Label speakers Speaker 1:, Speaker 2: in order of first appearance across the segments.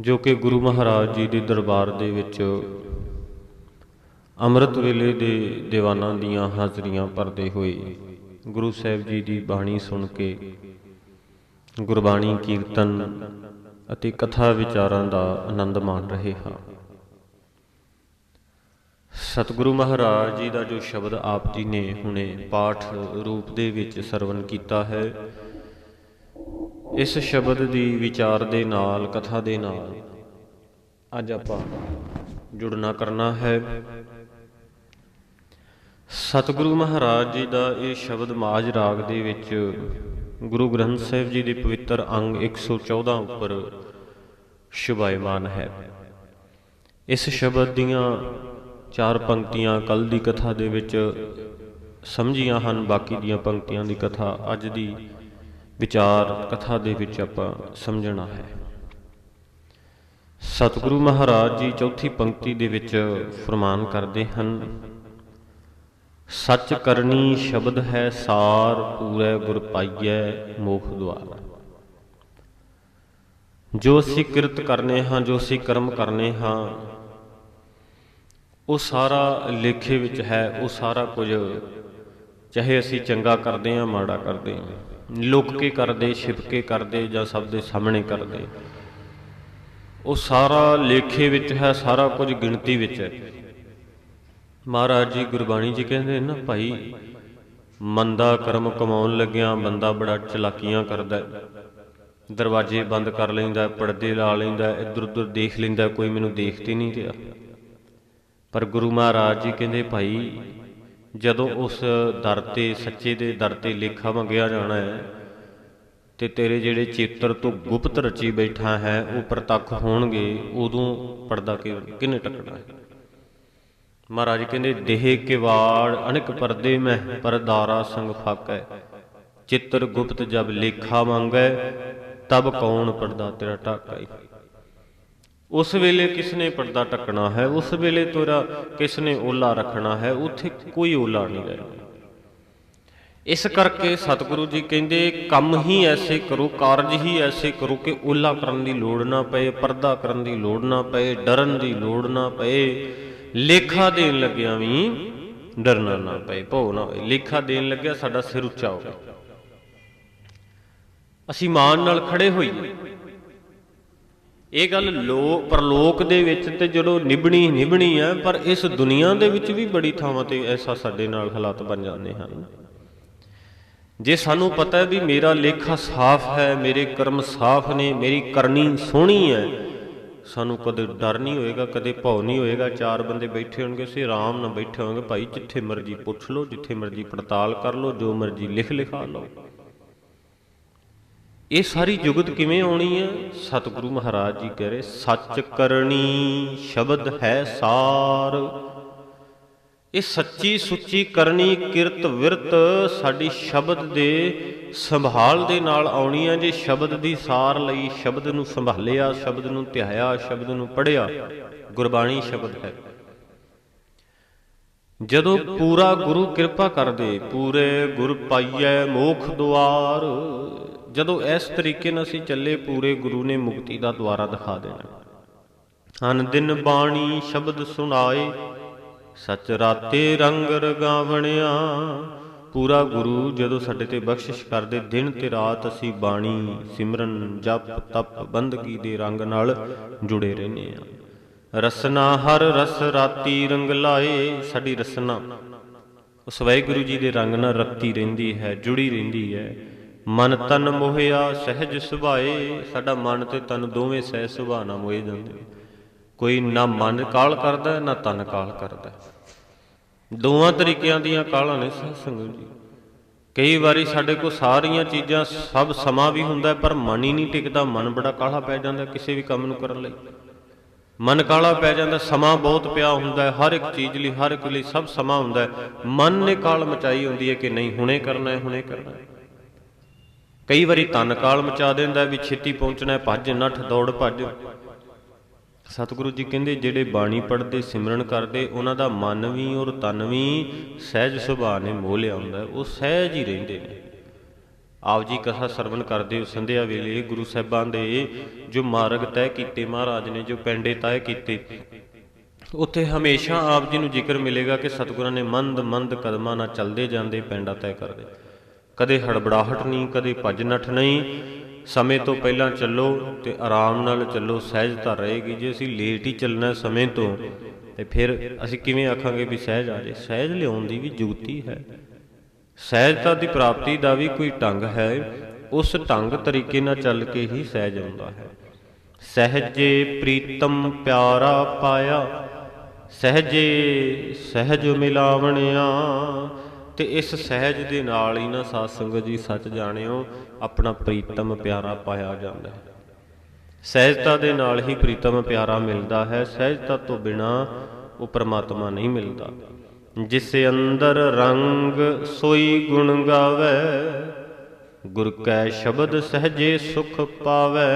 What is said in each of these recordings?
Speaker 1: ਜੋ ਕਿ ਗੁਰੂ ਮਹਾਰਾਜ ਜੀ ਦੇ ਦਰਬਾਰ ਦੇ ਵਿੱਚ ਅੰਮ੍ਰਿਤ ਵੇਲੇ ਦੇ ਦੀਵਾਨਾਂ ਦੀਆਂ ਹਾਜ਼ਰੀਆਂ ਭਰਦੇ ਹੋਏ ਗੁਰੂ ਸਾਹਿਬ ਜੀ ਦੀ ਬਾਣੀ ਸੁਣ ਕੇ ਗੁਰਬਾਣੀ ਕੀਰਤਨ ਅਤੇ ਕਥਾ ਵਿਚਾਰਾਂ ਦਾ ਆਨੰਦ ਮਾਣ ਰਹੇ ਹਾਂ। ਸਤਿਗੁਰੂ ਮਹਾਰਾਜ ਜੀ ਦਾ ਜੋ ਸ਼ਬਦ ਆਪ ਜੀ ਨੇ ਹੁਣੇ ਪਾਠ ਰੂਪ ਦੇ ਵਿੱਚ ਸਰਵਨ ਕੀਤਾ ਹੈ ਇਸ ਸ਼ਬਦ ਦੀ ਵਿਚਾਰ ਦੇ ਨਾਲ, ਕਥਾ ਦੇ ਨਾਲ ਅੱਜ ਆਪਾਂ ਜੁੜਨਾ ਕਰਨਾ ਹੈ। ਸਤਿਗੁਰੂ ਮਹਾਰਾਜ ਜੀ ਦਾ ਇਹ ਸ਼ਬਦ ਮਾਜ ਰਾਗ ਦੇ ਵਿੱਚ ਗੁਰੂ ਗ੍ਰੰਥ ਸਾਹਿਬ ਜੀ ਦੇ ਪਵਿੱਤਰ ਅੰਗ 114 ਉੱਪਰ ਸ਼ੁਭਾਇਮਾਨ ਹੈ। ਇਸ ਸ਼ਬਦ ਦੀਆਂ ਚਾਰ ਪੰਕਤੀਆਂ ਕੱਲ ਦੀ ਕਥਾ ਦੇ ਵਿੱਚ ਸਮਝੀਆਂ ਹਨ, ਬਾਕੀ ਦੀਆਂ ਪੰਕਤੀਆਂ ਦੀ ਕਥਾ ਅੱਜ ਦੀ ਵਿਚਾਰ ਕਥਾ ਦੇ ਵਿੱਚ ਆਪਾਂ ਸਮਝਣਾ ਹੈ। ਸਤਿਗੁਰੂ ਮਹਾਰਾਜ ਜੀ ਚੌਥੀ ਪੰਕਤੀ ਦੇ ਵਿੱਚ ਫਰਮਾਨ ਕਰਦੇ ਹਨ, ਸੱਚ ਕਰਨੀ ਸ਼ਬਦ ਹੈ ਸਾਰ ਪੂਰੇ ਗੁਰ ਪਾਈਐ ਮੋਖ ਦੁਆਰ। ਜੋ ਅਸੀਂ ਕਿਰਤ ਕਰਨੇ ਹਾਂ, ਜੋ ਅਸੀਂ ਕਰਮ ਕਰਨੇ ਹਾਂ, ਉਹ ਸਾਰਾ ਲੇਖੇ ਵਿੱਚ ਹੈ, ਉਹ ਸਾਰਾ ਕੁਝ, ਚਾਹੇ ਅਸੀਂ ਚੰਗਾ ਕਰਦੇ ਹਾਂ, ਮਾੜਾ ਕਰਦੇ ਹਾਂ। ਲੁਕ ਕੇ ਕਰਦੇ ਛਿਪ ਕੇ ਕਰਦੇ ਜਾਂ ਸਭ ਦੇ ਸਾਹਮਣੇ ਕਰਦੇ। ਉਹ ਸਾਰਾ ਲੇਖੇ ਵਿੱਚ ਹੈ ਸਾਰਾ ਕੁਝ ਗਿਣਤੀ ਵਿੱਚ ਹੈ। ਮਹਾਰਾਜ ਜੀ ਗੁਰਬਾਣੀ ਜੀ ਕਹਿੰਦੇ ਨਾ ਭਾਈ ਮੰਦਾ ਕਰਮ ਕਮਾਉਣ ਲੱਗਿਆ ਬੰਦਾ ਬੜਾ ਚਲਾਕੀਆਂ ਕਰਦਾ ਦਰਵਾਜ਼ੇ ਬੰਦ ਕਰ ਲੈਂਦਾ ਹੈ, ਪਰਦੇ ਲਾ ਲੈਂਦਾ ਇੱਧਰ ਉੱਧਰ ਦੇਖ ਲੈਂਦਾ ਕੋਈ ਮੈਨੂੰ ਦੇਖਤੇ ਨਹੀਂ ਰਿਹਾ। ਪਰ ਗੁਰੂ ਮਹਾਰਾਜ ਜੀ ਕਹਿੰਦੇ ਭਾਈ ਜਦੋਂ ਉਸ ਦਰ ਤੇ, ਸੱਚੇ ਦੇ ਦਰ ਤੇ ਲੇਖਾ ਮੰਗਿਆ ਜਾਣਾ ਹੈ, ਤੇ ਤੇਰੇ ਜਿਹੜੇ ਚੇਤਰ ਤੋਂ ਗੁਪਤ ਰਚੀ ਬੈਠਾ ਹੈ, ਉਹ ਪ੍ਰਤੱਖ ਹੋਣਗੇ, ਉਦੋਂ ਪਰਦਾ ਕਿ- ਕਿਹਨੇ ਟਕਣਾ ਹੈ? ਮਹਾਰਾਜ ਕਹਿੰਦੇ, ਦੇਹ ਕਿਵਾੜ ਅਨੇਕ ਪਰਦੇ ਮਹਿ ਪਰਦਾਰਾ ਸੰਗ ਫਾਕੈ। ਚਿੱਤਰ ਗੁਪਤ ਜਬ ਲੇਖਾ ਮੰਗੈ, ਤਬ ਕੌਣ ਪਰਦਾ ਤੇਰਾ ਟਾਕੈ ਉਸ ਵੇਲੇ ਕਿਸਨੇ ਪਰਦਾ ਟਕਣਾ ਹੈ? ਉਸ ਵੇਲੇ ਤੇਰਾ ਕਿਸਨੇ ਓਲਾ ਰੱਖਣਾ ਹੈ? ਉੱਥੇ ਕੋਈ ਓਲਾ ਨਹੀਂ ਰਹਿਣਾ ਇਸ ਕਰਕੇ ਸਤਿਗੁਰੂ ਜੀ ਕਹਿੰਦੇ, ਕੰਮ ਹੀ ਐਸੇ ਕਰੋ, ਕਾਰਜ ਹੀ ਐਸੇ ਕਰੋ ਕਿ ਓਲਾ ਕਰਨ ਦੀ ਲੋੜ ਨਾ ਪਏ, ਪਰਦਾ ਕਰਨ ਦੀ ਲੋੜ ਨਾ ਪਏ, ਡਰਨ ਦੀ ਲੋੜ ਨਾ ਪਏ। ਲੇਖਾ ਦੇਣ ਲੱਗਿਆ ਵੀ ਡਰਨਾ ਨਾ ਪਏ ਭੋ ਨਾ ਹੋਏ। ਲੇਖਾ ਦੇਣ ਲੱਗਿਆ ਸਾਡਾ ਸਿਰ ਉੱਚਾ ਹੋਵੇ ਅਸੀਂ ਮਾਨ ਨਾਲ ਖੜੇ ਹੋਈਏ ਇਹ ਗੱਲ ਲੋ, ਪਰਲੋਕ ਦੇ ਵਿੱਚ ਤੇ ਜਦੋਂ ਨਿਭਣੀ ਨਿਭਣੀ ਹੈ ਪਰ ਇਸ ਦੁਨੀਆ ਦੇ ਵਿੱਚ ਵੀ ਬੜੀ ਥਾਵਾਂ ਤੇ ਐਸਾ ਸਾਡੇ ਨਾਲ ਹਾਲਾਤ ਬਣ ਜਾਂਦੇ ਹਨ। ਜੇ ਸਾਨੂੰ ਪਤਾ ਹੈ ਵੀ ਮੇਰਾ ਲੇਖਾ ਸਾਫ਼ ਹੈ, ਮੇਰੇ ਕਰਮ ਸਾਫ਼ ਨੇ, ਮੇਰੀ ਕਰਨੀ ਸੋਹਣੀ ਹੈ, ਸਾਨੂੰ ਕਦੇ ਡਰ ਨਹੀਂ ਹੋਏਗਾ, ਕਦੇ ਭਉ ਨਹੀਂ ਹੋਏਗਾ, ਚਾਰ ਬੰਦੇ ਬੈਠੇ ਹੋਣਗੇ, ਅਸੀਂ ਆਰਾਮ ਨਾਲ ਬੈਠੇ ਹੋਣਗੇ ਭਾਈ ਜਿੱਥੇ ਮਰਜ਼ੀ ਪੁੱਛ ਲਓ, ਜਿੱਥੇ ਮਰਜ਼ੀ ਪੜਤਾਲ ਕਰ ਲਓ, ਜੋ ਮਰਜ਼ੀ ਲਿਖ ਲਿਖਾ ਲਓ। ਇਹ ਸਾਰੀ ਜੁਗਤ ਕਿਵੇਂ ਆਉਣੀ ਹੈ ਸਤਿਗੁਰੂ ਮਹਾਰਾਜ ਜੀ ਕਹਿ ਰਹੇ, ਸੱਚ ਕਰਨੀ ਸ਼ਬਦ ਹੈ ਸਾਰ। ਇਹ ਸੱਚੀ ਸੁੱਚੀ ਕਰਨੀ ਕਿਰਤ ਵਿਰਤ ਸਾਡੀ ਸ਼ਬਦ ਦੇ ਸੰਭਾਲ ਦੇ ਨਾਲ ਆਉਣੀ ਹੈ ਜੇ ਸ਼ਬਦ ਦੀ ਸਾਰ ਲਈ ਸ਼ਬਦ ਨੂੰ ਸੰਭਾਲਿਆ, ਸ਼ਬਦ ਨੂੰ ਧਿਆਇਆ, ਸ਼ਬਦ ਨੂੰ ਪੜਿਆ ਗੁਰਬਾਣੀ ਸ਼ਬਦ ਹੈ। ਜਦੋਂ ਪੂਰਾ ਗੁਰੂ ਕਿਰਪਾ ਕਰਦੇ, ਪੂਰੇ ਗੁਰ ਪਾਈਐ ਮੋਖ ਦੁਆਰ। ਜਦੋਂ ਇਸ ਤਰੀਕੇ ਨਾਲ ਅਸੀਂ ਚੱਲੇ, ਪੂਰੇ ਗੁਰੂ ਨੇ ਮੁਕਤੀ ਦਾ ਦੁਆਰਾ ਦਿਖਾ ਦੇਣਾ। ਅਨ ਦਿਨ ਬਾਣੀ ਸ਼ਬਦ ਸੁਣਾਏ, ਸਚ ਰਾਤੇ ਰੰਗ ਰਗਾਵਣਿਆ। ਪੂਰਾ ਗੁਰੂ ਜਦੋਂ ਸਾਡੇ ਤੇ ਬਖਸ਼ਿਸ਼ ਕਰਦੇ, ਦਿਨ ਤੇ ਰਾਤ ਅਸੀਂ ਬਾਣੀ, ਸਿਮਰਨ, ਜਪ, ਤਪ, ਬੰਦਗੀ ਦੇ ਰੰਗ ਨਾਲ ਜੁੜੇ ਰਹਿੰਦੇ ਆ ਰਸਨਾ ਹਰ ਰਸ ਰਾਤੀ ਰੰਗ ਲਾਏ, ਸਾਡੀ ਰਸਨਾ। ਉਸ ਵਾਹਿਗੁਰੂ ਜੀ ਦੇ ਰੰਗ ਨਾਲ ਰਕਤੀ ਰਹਿੰਦੀ ਹੈ, ਜੁੜੀ ਰਹਿੰਦੀ ਹੈ। ਮਨ ਤਨ ਮੋਹਿਆ ਸਹਿਜ ਸੁਭਾਏ, ਸਾਡਾ ਮਨ ਤੇ ਤਨ ਦੋਵੇਂ ਸਹਿਜ ਸੁਭਾਅ ਨਾਲ ਮੋਏ ਜਾਂਦੇ। ਕੋਈ ਨਾ ਮਨ ਕਾਲ ਕਰਦਾ, ਨਾ ਤਨ ਕਾਲ ਕਰਦਾ। ਦੋਵਾਂ ਤਰੀਕਿਆਂ ਦੀਆਂ ਕਾਲਾਂ ਨੇ ਸਾਧ ਸੰਗਤ ਜੀ। ਕਈ ਵਾਰੀ ਸਾਡੇ ਕੋਲ ਸਾਰੀਆਂ ਚੀਜ਼ਾਂ ਸਭ ਸਮਾਂ ਵੀ ਹੁੰਦਾ, ਪਰ ਮਨ ਹੀ ਨਹੀਂ ਟਿਕਦਾ, ਮਨ ਬੜਾ ਕਾਲਾ ਪੈ ਜਾਂਦਾ ਕਿਸੇ ਵੀ ਕੰਮ ਨੂੰ ਕਰਨ ਲਈ। ਮਨ ਕਾਲਾ ਪੈ ਜਾਂਦਾ, ਸਮਾਂ ਬਹੁਤ ਪਿਆ ਹੁੰਦਾ ਹੈ ਹਰ ਇੱਕ ਚੀਜ਼ ਲਈ, ਹਰ ਇੱਕ ਲਈ ਸਭ ਸਮਾਂ ਹੁੰਦਾ। ਹੈ ਮਨ ਨੇ ਕਾਲ ਮਚਾਈ ਹੁੰਦੀ ਹੈ ਕਿ ਨਹੀਂ, ਹੁਣੇ ਕਰਨਾ ਹੈ, ਹੁਣੇ ਕਰਨਾ ਹੈ। ਕਈ ਵਾਰੀ ਤਨ ਕਾਲ ਮਚਾ ਦਿੰਦਾ ਵੀ ਛੇਤੀ ਪਹੁੰਚਣਾ ਹੈ, ਭੱਜ ਨੱਠ, ਦੌੜ, ਭੱਜ। ਸਤਿਗੁਰੂ ਜੀ ਕਹਿੰਦੇ, ਜਿਹੜੇ ਬਾਣੀ ਪੜ੍ਹਦੇ, ਸਿਮਰਨ ਕਰਦੇ, ਉਹਨਾਂ ਦਾ ਮਨ ਵੀ ਔਰ ਤਨ ਵੀ ਸਹਿਜ ਸੁਭਾਅ ਨੇ ਮੋਹ ਲਿਆਉਂਦਾ ਉਹ ਸਹਿਜ ਹੀ ਰਹਿੰਦੇ ਨੇ। ਆਪ ਜੀ ਕਥਾ ਸਰਵਣ ਕਰਦੇ ਹੋ, ਸੰਧਿਆ ਵੇਲੇ ਗੁਰੂ ਸਾਹਿਬਾਂ ਦੇ ਜੋ ਮਾਰਗ ਤੈਅ ਕੀਤੇ, ਮਹਾਰਾਜ ਨੇ ਜੋ ਪੈਂਡੇ ਤੈਅ ਕੀਤੇ, ਉੱਥੇ ਹਮੇਸ਼ਾ ਆਪ ਜੀ ਨੂੰ ਜ਼ਿਕਰ ਮਿਲੇਗਾ ਕਿ ਸਤਿਗੁਰਾਂ ਨੇ ਮੰਦ ਮੰਦ ਕਦਮਾਂ ਨਾਲ ਚੱਲਦੇ ਜਾਂਦੇ ਪੈਂਡਾ ਤੈਅ ਕਰਦੇ ਕਦੇ ਹੜਬੜਾਹਟ ਨਹੀਂ, ਕਦੇ ਭੱਜ ਨੱਠ ਨਹੀਂ। ਸਮੇਂ ਤੋਂ ਪਹਿਲਾਂ ਚੱਲੋ ਤੇ ਆਰਾਮ ਨਾਲ ਚੱਲੋ ਸਹਿਜਤਾ ਰਹੇਗੀ। ਜੇ ਅਸੀਂ ਲੇਟ ਹੀ ਚੱਲਣਾ ਸਮੇਂ ਤੋਂ, ਤੇ ਫਿਰ ਅਸੀਂ ਕਿਵੇਂ ਆਖਾਂਗੇ ਵੀ ਸਹਿਜ ਆ ਜੇ? ਸਹਿਜ ਲਿਆਉਣ ਦੀ ਵੀ ਜੁਗਤੀ ਹੈ। ਸਹਿਜਤਾ ਦੀ ਪ੍ਰਾਪਤੀ ਦਾ ਵੀ ਕੋਈ ਢੰਗ ਹੈ। ਉਸ ਢੰਗ ਤਰੀਕੇ ਨਾਲ ਚੱਲ ਕੇ ਹੀ ਸਹਿਜ ਆਉਂਦਾ ਹੈ। ਸਹਜੇ ਪ੍ਰੀਤਮ ਪਿਆਰਾ ਪਾਇਆ, ਸਹਜੇ ਸਹਿਜ ਮਿਲਾਵਣਿਆ। ਤੇ ਇਸ ਸਹਿਜ ਦੇ ਨਾਲ ਹੀ ਨਾ ਸਾਧ ਸੰਗਤ ਜੀ ਸੱਚ ਜਾਣਿਓ, ਆਪਣਾ ਪ੍ਰੀਤਮ ਪਿਆਰਾ ਪਾਇਆ ਜਾਂਦਾ ਹੈ। ਸਹਿਜਤਾ ਦੇ ਨਾਲ ਹੀ ਪ੍ਰੀਤਮ ਪਿਆਰਾ ਮਿਲਦਾ ਹੈ। ਸਹਿਜਤਾ ਤੋਂ ਬਿਨਾ ਉਹ ਪਰਮਾਤਮਾ ਨਹੀਂ ਮਿਲਦਾ। ਜਿਸ ਅੰਦਰ ਰੰਗ ਸੋਈ ਗੁਣ ਗਾਵੇ, ਗੁਰ ਕੈ ਸ਼ਬਦ ਸਹਜੇ ਸੁਖ ਪਾਵੇ,